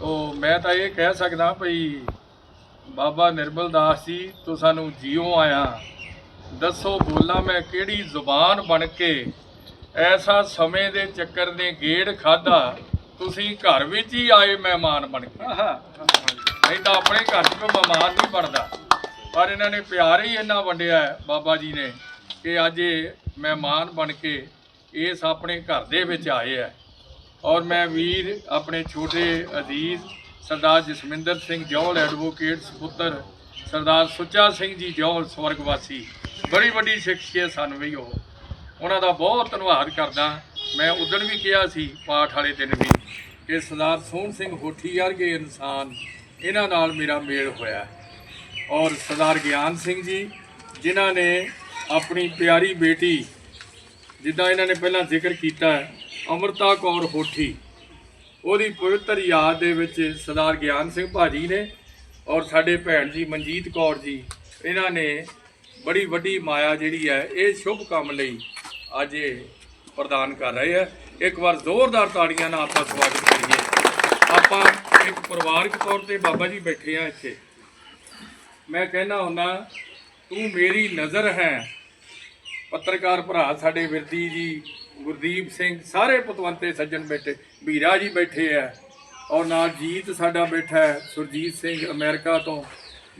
ਉਹ ਮੈਂ ਤਾਂ ਇਹ ਕਹਿ ਸਕਦਾ ਭਈ ਬਾਬਾ ਨਿਰਮਲ ਦਾਸ ਜੀ ਤੂੰ ਸਾਨੂੰ ਜਿਉ ਆਇਆ। ਦੱਸੋ ਬੋਲਾਂ ਮੈਂ ਕਿਹੜੀ ਜ਼ੁਬਾਨ ਬਣ ਕੇ ਐਸਾ ਸਮੇਂ ਦੇ ਚੱਕਰ ਨੇ ਗੇੜ ਖਾਦਾ ਤੁਸੀਂ ਘਰ ਵਿੱਚ ਹੀ ਆਏ ਮਹਿਮਾਨ ਬਣ ਕੇ। ਨਹੀਂ ਤਾਂ ਆਪਣੇ ਘਰ 'ਚ ਕੋਈ ਮਹਿਮਾਨ ਨਹੀਂ ਬਣਦਾ ਪਰ ਇਹਨਾਂ ਨੇ ਪਿਆਰ ਹੀ ਇੰਨਾ ਵੰਡਿਆ ਬਾਬਾ ਜੀ ਨੇ ਕਿ ਅੱਜ ਇਹ ਮਹਿਮਾਨ ਬਣ ਕੇ ਇਸ ਆਪਣੇ ਘਰ ਦੇ ਵਿੱਚ ਆਏ ਹੈ। ਔਰ ਮੈਂ ਵੀਰ ਆਪਣੇ ਛੋਟੇ ਅਜ਼ੀਜ਼ ਸਰਦਾਰ ਜਸਮਿੰਦਰ ਸਿੰਘ ਜੌਲ ਐਡਵੋਕੇਟ ਸੁਪੁੱਤਰ ਸਰਦਾਰ ਸੁੱਚਾ ਸਿੰਘ ਜੀ ਜੌਲ ਸਵਰਗਵਾਸੀ ਬੜੀ ਵੱਡੀ ਸ਼ਖਸੀਅਤ ਸਨ ਵੀ ਉਹ। ਉਹਨਾਂ ਦਾ ਬਹੁਤ ਧੰਨਵਾਦ ਕਰਦਾ। ਮੈਂ ਉਦੋਂ ਵੀ ਕਿਹਾ ਸੀ, ਪਾਠ ਵਾਲੇ ਦਿਨ ਵੀ, ਕਿ ਸਰਦਾਰ ਸੋਹਣ ਸਿੰਘ ਹੋਠੀ ਵਰਗੇ ਇਨਸਾਨ ਇਹਨਾਂ ਨਾਲ ਮੇਰਾ ਮੇਲ ਹੋਇਆ। ਔਰ ਸਰਦਾਰ ਗਿਆਨ ਸਿੰਘ ਜੀ, ਜਿਨ੍ਹਾਂ ਨੇ ਆਪਣੀ ਪਿਆਰੀ ਬੇਟੀ, ਜਿੱਦਾਂ ਇਹਨਾਂ ਨੇ ਪਹਿਲਾਂ ਜ਼ਿਕਰ ਕੀਤਾ ਹੈ ਅਮਰਤਾ ਕੌਰ ਹੋਠੀ, ਉਹਦੀ ਪਵਿੱਤਰ ਯਾਦ ਦੇ ਵਿੱਚ ਸਰਦਾਰ ਗਿਆਨ ਸਿੰਘ ਭਾਜੀ ਨੇ ਔਰ ਸਾਡੇ ਭੈਣ ਜੀ ਮਨਜੀਤ ਕੌਰ ਜੀ, ਇਹਨਾਂ ਨੇ ਬੜੀ ਵੱਡੀ ਮਾਇਆ ਜਿਹੜੀ ਹੈ, ਇਹ ਸ਼ੁਭ ਕੰਮ ਲਈ ਅੱਜ ਇਹ ਪ੍ਰਦਾਨ ਕਰ ਰਹੇ ਹੈ ਇੱਕ ਵਾਰ ਜ਼ੋਰਦਾਰ ਤਾੜੀਆਂ ਨਾਲ ਆਪਾਂ ਸਵਾਗਤ ਕਰੀਏ। ਆਪਾਂ ਇੱਕ ਪਰਿਵਾਰਕ ਤੌਰ ਤੇ ਬਾਬਾ ਜੀ ਬੈਠੇ ਆ ਇੱਥੇ। ਮੈਂ ਕਹਿੰਦਾ ਹੁੰਦਾ, ਤੂੰ ਮੇਰੀ ਨਜ਼ਰ ਹੈ। ਪੱਤਰਕਾਰ ਭਰਾ ਸਾਡੇ ਵਿਰਦੀ ਜੀ, ਗੁਰਦੀਪ ਸਿੰਘ, ਸਾਰੇ ਪਤਵੰਤੇ ਸੱਜਣ ਬੈਠੇ, ਵੀਰਾ ਜੀ ਬੈਠੇ ਆ। ਔਰ ਨਾਲ ਜੀਤ ਸਾਡਾ ਬੈਠਾ ਹੈ, ਸੁਰਜੀਤ ਸਿੰਘ ਅਮਰੀਕਾ ਤੋਂ।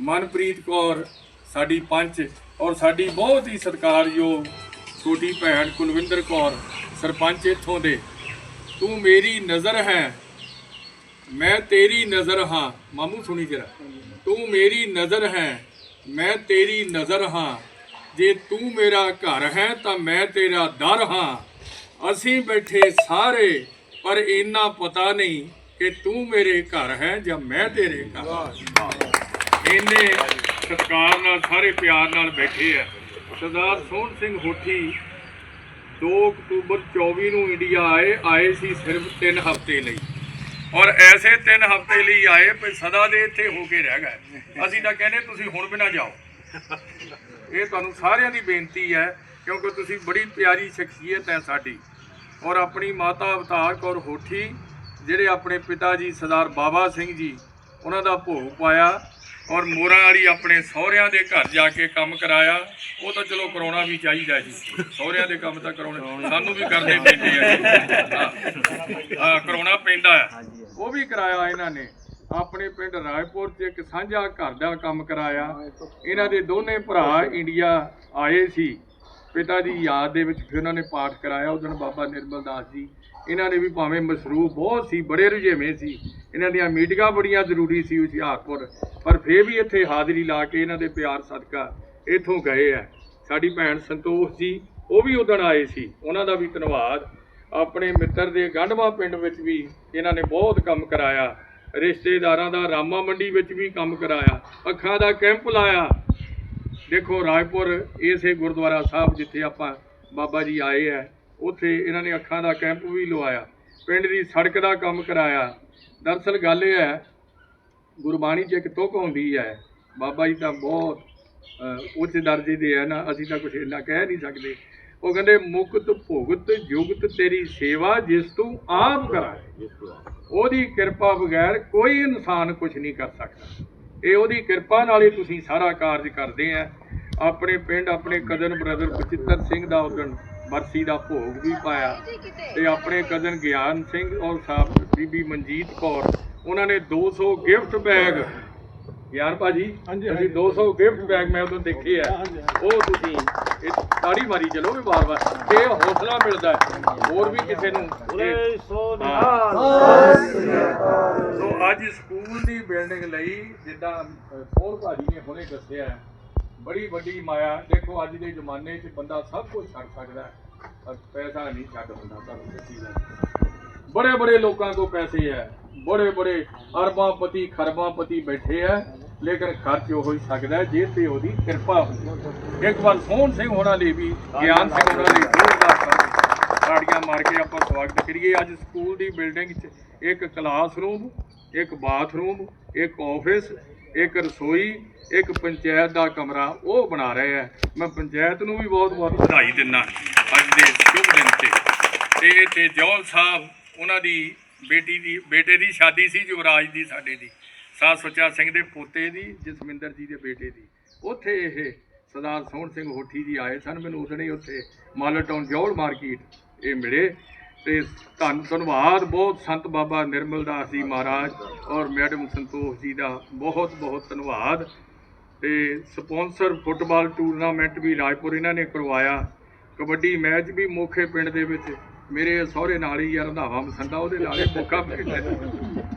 ਮਨਪ੍ਰੀਤ ਕੌਰ, ਸਾਡੀ ਪੰਚ। ਔਰ ਸਾਡੀ ਬਹੁਤ ਹੀ ਸਤਿਕਾਰਯੋਗ ਤੁਹਾਡੀ ਭੈਣ ਕੁਲਵਿੰਦਰ ਕੌਰ, ਸਰਪੰਚ ਇੱਥੋਂ ਦੇ। ਤੂੰ ਮੇਰੀ ਨਜ਼ਰ ਹੈ। ਮੈਂ ਤੇਰੀ ਨਜ਼ਰ ਹਾਂ। ਮਾਮੂ ਸੁਣੀ ਜਰਾ। ਤੂੰ ਮੇਰੀ ਨਜ਼ਰ ਹੈ। ਮੈਂ ਤੇਰੀ ਨਜ਼ਰ ਹਾਂ। ਜੇ ਤੂੰ ਮੇਰਾ ਘਰ ਹੈ ਤਾਂ ਮੈਂ ਤੇਰਾ ਦਰ ਹਾਂ। ਅਸੀਂ ਬੈਠੇ ਸਾਰੇ, ਪਰ ਇੰਨਾ ਪਤਾ ਨਹੀਂ ਕਿ ਤੂੰ ਮੇਰੇ ਘਰ ਹੈ ਜਾਂ ਮੈਂ ਤੇਰੇ ਘਰ ਇੰਨੇ ਸਤਿਕਾਰ ਨਾਲ, ਸਾਰੇ ਪਿਆਰ ਨਾਲ ਬੈਠੇ ਆ। ਸਰਦਾਰ ਸੋਹਣ ਸਿੰਘ ਹੋਠੀ 2 ਅਕਤੂਬਰ 24 ਨੂੰ ਇੰਡੀਆ ਆਏ ਆਏ ਸੀ ਸਿਰਫ 3 ਹਫ਼ਤੇ ਲਈ। ਔਰ ਐਸੇ 3 ਹਫ਼ਤੇ ਲਈ ਆਏ ਵੀ ਸਦਾ ਦੇ ਇੱਥੇ ਹੋ ਕੇ ਰਹਿ ਗਏ। ਅਸੀਂ ਤਾਂ ਕਹਿੰਦੇ ਤੁਸੀਂ ਹੁਣ ਵੀ ਨਾ ਜਾਓ। ਇਹ ਤੁਹਾਨੂੰ ਸਾਰਿਆਂ ਦੀ ਬੇਨਤੀ ਹੈ, ਕਿਉਂਕਿ ਤੁਸੀਂ ਬੜੀ ਪਿਆਰੀ ਸ਼ਖਸੀਅਤ ਹੈ ਸਾਡੀ। ਔਰ ਆਪਣੀ ਮਾਤਾ ਅਵਤਾਰ ਕੌਰ ਹੋਠੀ, ਜਿਹੜੇ ਆਪਣੇ ਪਿਤਾ ਜੀ ਸਰਦਾਰ ਬਾਬਾ ਸਿੰਘ ਜੀ, ਉਹਨਾਂ ਦਾ ਭੋਗ ਪਾਇਆ। ਔਰ ਮੋਰਾਂ ਵਾਲੀ ਆਪਣੇ ਸਹੁਰਿਆਂ ਦੇ ਘਰ ਜਾ ਕੇ ਕੰਮ ਕਰਾਇਆ ਉਹ ਤਾਂ ਚਲੋ ਕਰਾਉਣਾ ਵੀ ਚਾਹੀਦਾ ਜੀ। ਸਹੁਰਿਆਂ ਦੇ ਕੰਮ ਤਾਂ ਕਰਾਉਣੇ ਸਾਨੂੰ ਵੀ ਕਰਨੇ ਪੈਂਦੇ ਆ। ਹਾਂ। ਕਰਾਉਣਾ ਪੈਂਦਾ ਆ ਉਹ ਵੀ ਕਰਾਇਆ ਇਹਨਾਂ ਨੇ। ਆਪਣੇ ਪਿੰਡ ਰਾਏਪੁਰ 'ਚ ਇੱਕ ਸਾਂਝਾ ਘਰ ਦਾ ਕੰਮ ਕਰਾਇਆ। ਇਹਨਾਂ ਦੇ ਦੋਨੇ ਭਰਾ ਇੰਡੀਆ ਆਏ ਸੀ। ਪਿਤਾ ਦੀ ਯਾਦ ਦੇ ਵਿੱਚ ਫਿਰ ਉਹਨਾਂ ਨੇ ਪਾਠ ਕਰਾਇਆ। ਉਦੋਂ ਬਾਬਾ ਨਿਰਮਲ ਦਾਸ ਜੀ ਇਹਨਾਂ ਨੇ ਵੀ ਭਾਵੇਂ ਮਸਰੂਫ ਬਹੁਤ ਸੀ, ਬੜੇ ਰੁਝੇਵੇਂ ਸੀ। ਇਹਨਾਂ ਦੀਆਂ ਮੀਟਿੰਗਾਂ ਬੜੀਆਂ ਜ਼ਰੂਰੀ ਸੀ ਹੁਸ਼ਿਆਰਪੁਰ, ਪਰ ਫਿਰ ਵੀ ਇੱਥੇ ਹਾਜ਼ਰੀ ਲਾ ਕੇ ਇਹਨਾਂ ਦੇ ਪਿਆਰ ਸਦਕਾ ਇੱਥੋਂ ਗਏ ਆ। ਸਾਡੀ ਭੈਣ ਸੰਤੋਖ ਜੀ, ਉਹ ਵੀ ਉਦੋਂ ਆਏ ਸੀ। ਉਹਨਾਂ ਦਾ ਵੀ ਧੰਨਵਾਦ। ਆਪਣੇ ਮਿੱਤਰ ਦੇ ਗੰਢਵਾ ਪਿੰਡ ਵਿੱਚ ਵੀ ਇਹਨਾਂ ਨੇ ਬਹੁਤ ਕੰਮ ਕਰਾਇਆ। ਰਿਸ਼ਤੇਦਾਰਾਂ ਦਾ ਰਾਮਾ ਮੰਡੀ ਵਿੱਚ ਵੀ ਕੰਮ ਕਰਾਇਆ। ਅੱਖਾਂ ਦਾ ਕੈਂਪ ਲਾਇਆ। ਦੇਖੋ ਰਾਏਪੁਰ, ਇਸੇ ਗੁਰਦੁਆਰਾ ਸਾਹਿਬ ਜਿੱਥੇ ਆਪਾਂ ਬਾਬਾ ਜੀ ਆਏ ਹੈ ਉੱਥੇ ਇਹਨਾਂ ਨੇ ਅੱਖਾਂ ਦਾ ਕੈਂਪ ਵੀ ਲਵਾਇਆ। ਪਿੰਡ ਦੀ ਸੜਕ ਦਾ ਕੰਮ ਕਰਾਇਆ। ਦਰਅਸਲ ਗੱਲ ਇਹ ਹੈ, ਗੁਰਬਾਣੀ 'ਚ ਇੱਕ ਤੁਕ ਹੁੰਦੀ ਹੈ। ਬਾਬਾ ਜੀ ਤਾਂ ਬਹੁਤ ਉੱਚ ਦਰਜੇ ਦੇ ਹੈ ਨਾ, ਅਸੀਂ ਤਾਂ ਕੁਝ ਇੰਨਾ ਕਹਿ ਨਹੀਂ ਸਕਦੇ। ਉਹ ਕਹਿੰਦੇ, ਮੁਕਤ ਭੁਗਤ ਜੁਗਤ ਤੇਰੀ ਸੇਵਾ ਜਿਸ ਤੂੰ ਆਪ ਕਰਾਏ। ਉਹਦੀ ਕਿਰਪਾ ਬਗੈਰ ਕੋਈ ਇਨਸਾਨ ਕੁਝ ਨਹੀਂ ਕਰ ਸਕਦਾ। ਇਹ ਉਹਦੀ ਕਿਰਪਾ ਨਾਲ ਹੀ ਤੁਸੀਂ ਸਾਰਾ ਕਾਰਜ ਕਰਦੇ ਆ। ਆਪਣੇ ਪਿੰਡ, ਆਪਣੇ ਕਦਨ ਬ੍ਰਦਰ ਬਚਿੱਤਰ ਸਿੰਘ ਦਾ ਉਦਣ ਬਰਸੀ ਦਾ ਭੋਗ ਵੀ ਪਾਇਆ। ਤੇ ਆਪਣੇ ਕਜ਼ਨ ਗਿਆਨ ਸਿੰਘ ਔਰ ਸਾਹਿਬ ਬੀਬੀ ਮਨਜੀਤ ਕੌਰ ਉਹਨਾਂ ਨੇ 200 ਗਿਫਟ ਬੈਗ। ਯਾਰ ਭਾਜੀ ਅਸੀਂ 200 ਗਿਫਟ ਬੈਗ ਮੈਂ ਉਦੋਂ ਦੇਖੇ ਆ। ਉਹ ਤੁਸੀਂ ਇਹ ਤਾੜੀ ਮਾਰੀ ਚਲੋ ਵੀ ਵਾਰ-ਵਾਰ ਇਹ ਹੌਸਲਾ ਮਿਲਦਾ ਹੈ। ਹੋਰ ਵੀ ਕਿਸੇ ਨੂੰ? ਸੋ ਸੋ ਅੱਜ ਸਕੂਲ ਦੀ ਬਿਲਡਿੰਗ ਲਈ ਜਿੱਦਾਂ ਸੋਹਣ ਭਾਜੀ ਨੇ ਹੁਣੇ ਦੱਸਿਆ ਹੈ, ਬੜੀ ਵੱਡੀ ਮਾਇਆ। ਦੇਖੋ, ਅੱਜ ਦੇ ਜ਼ਮਾਨੇ 'ਚ ਬੰਦਾ ਸਭ ਕੁਝ ਛੱਡ ਸਕਦਾ ਹੈ, ਪਰ ਪੈਸਾ ਨਹੀਂ ਛੱਡ ਹੁੰਦਾ ਤੁਹਾਨੂੰ ਸੱਚੀ ਗੱਲ ਬੜੇ ਬੜੇ ਲੋਕਾਂ ਕੋ ਪੈਸੇ ਹੈ, ਬੜੇ ਬੜੇ ਅਰਬਾਂ ਪਤੀ ਖਰਬਾਂ ਪਤੀ ਬੈਠੇ ਹੈ, ਲੇਕਿਨ ਖਰਚ ਉਹ ਹੀ ਸਕਦਾ ਜੇ ਤੇ ਉਹਦੀ ਕਿਰਪਾ ਹੋਵੇ ਇੱਕ ਵਾਰ ਸੋਹਣ ਸਿੰਘ ਹੋਣਾ ਲਈ ਵੀ, ਗਿਆਨ ਸਿੰਘ ਹੋਣਾ ਲਈ ਤਾੜੀਆਂ ਮਾਰ ਕੇ ਆਪਾਂ ਸਵਾਗਤ ਕਰੀਏ। ਅੱਜ ਸਕੂਲ ਦੀ ਬਿਲਡਿੰਗ 'ਚ ਇੱਕ ਕਲਾਸਰੂਮ, ਇੱਕ ਬਾਥਰੂਮ, ਇੱਕ ਆਫਿਸ ਇੱਕ ਰਸੋਈ, ਇੱਕ ਪੰਚਾਇਤ ਦਾ ਕਮਰਾ ਉਹ ਬਣਾ ਰਹੇ ਆ। ਮੈਂ ਪੰਚਾਇਤ ਨੂੰ ਵੀ ਬਹੁਤ ਬਹੁਤ ਵਧਾਈ ਦਿੰਦਾ ਅੱਜ ਦੇ ਸ਼ੁਭ ਦਿਨ ਤੇ। ਤੇ ਤੇ ਜੌਲ ਸਾਹਿਬ, ਉਹਨਾਂ ਦੀ ਬੇਟੀ ਦੀ, ਬੇਟੇ ਦੀ ਸ਼ਾਦੀ ਸੀ, ਯੁਵਰਾਜ ਦੀ ਸਾਡੇ ਦੀ। ਸਾਧ ਸੁੱਚਾ ਸਿੰਘ ਦੇ ਪੋਤੇ ਦੀ, ਜਸਵਿੰਦਰ ਜੀ ਦੇ ਬੇਟੇ ਦੀ। ਉੱਥੇ ਇਹ ਸਰਦਾਰ ਸੋਹਣ ਸਿੰਘ ਹੋਠੀ ਜੀ ਆਏ ਸਨ। ਮੈਨੂੰ ਉਸਨੇ ਉੱਥੇ ਮਾਲਰ ਟਾਊਨ ਜੌਲ ਮਾਰਕੀਟ ਇਹ ਮਿਲੇ। ਤੇ ਧੰਨ ਧੰਨਵਾਦ। ਬਹੁਤ ਸੰਤ ਬਾਬਾ ਨਿਰਮਲ ਦਾਸ ਜੀ ਮਹਾਰਾਜ ਔਰ ਮੈਡਮ ਸੰਤੋਖ ਜੀ ਦਾ ਬਹੁਤ ਬਹੁਤ ਧੰਨਵਾਦ। ਤੇ ਸਪਾਂਸਰ ਫੁੱਟਬਾਲ ਟੂਰਨਾਮੈਂਟ ਵੀ ਰਾਜਪੁਰ ਇਹਨਾਂ ਨੇ ਕਰਵਾਇਆ। ਕਬੱਡੀ ਮੈਚ ਵੀ ਮੋਖੇ ਪਿੰਡ ਦੇ ਵਿੱਚ। ਮੇਰੇ ਸਹੁਰੇ ਨਾਲ ਹੀ ਆ ਰੰਧਾਵਾ ਮਸੰਦਾ ਉਹਦੇ ਨਾਲ ਹੀ ਮੋਖਾ ਪਿੰਡ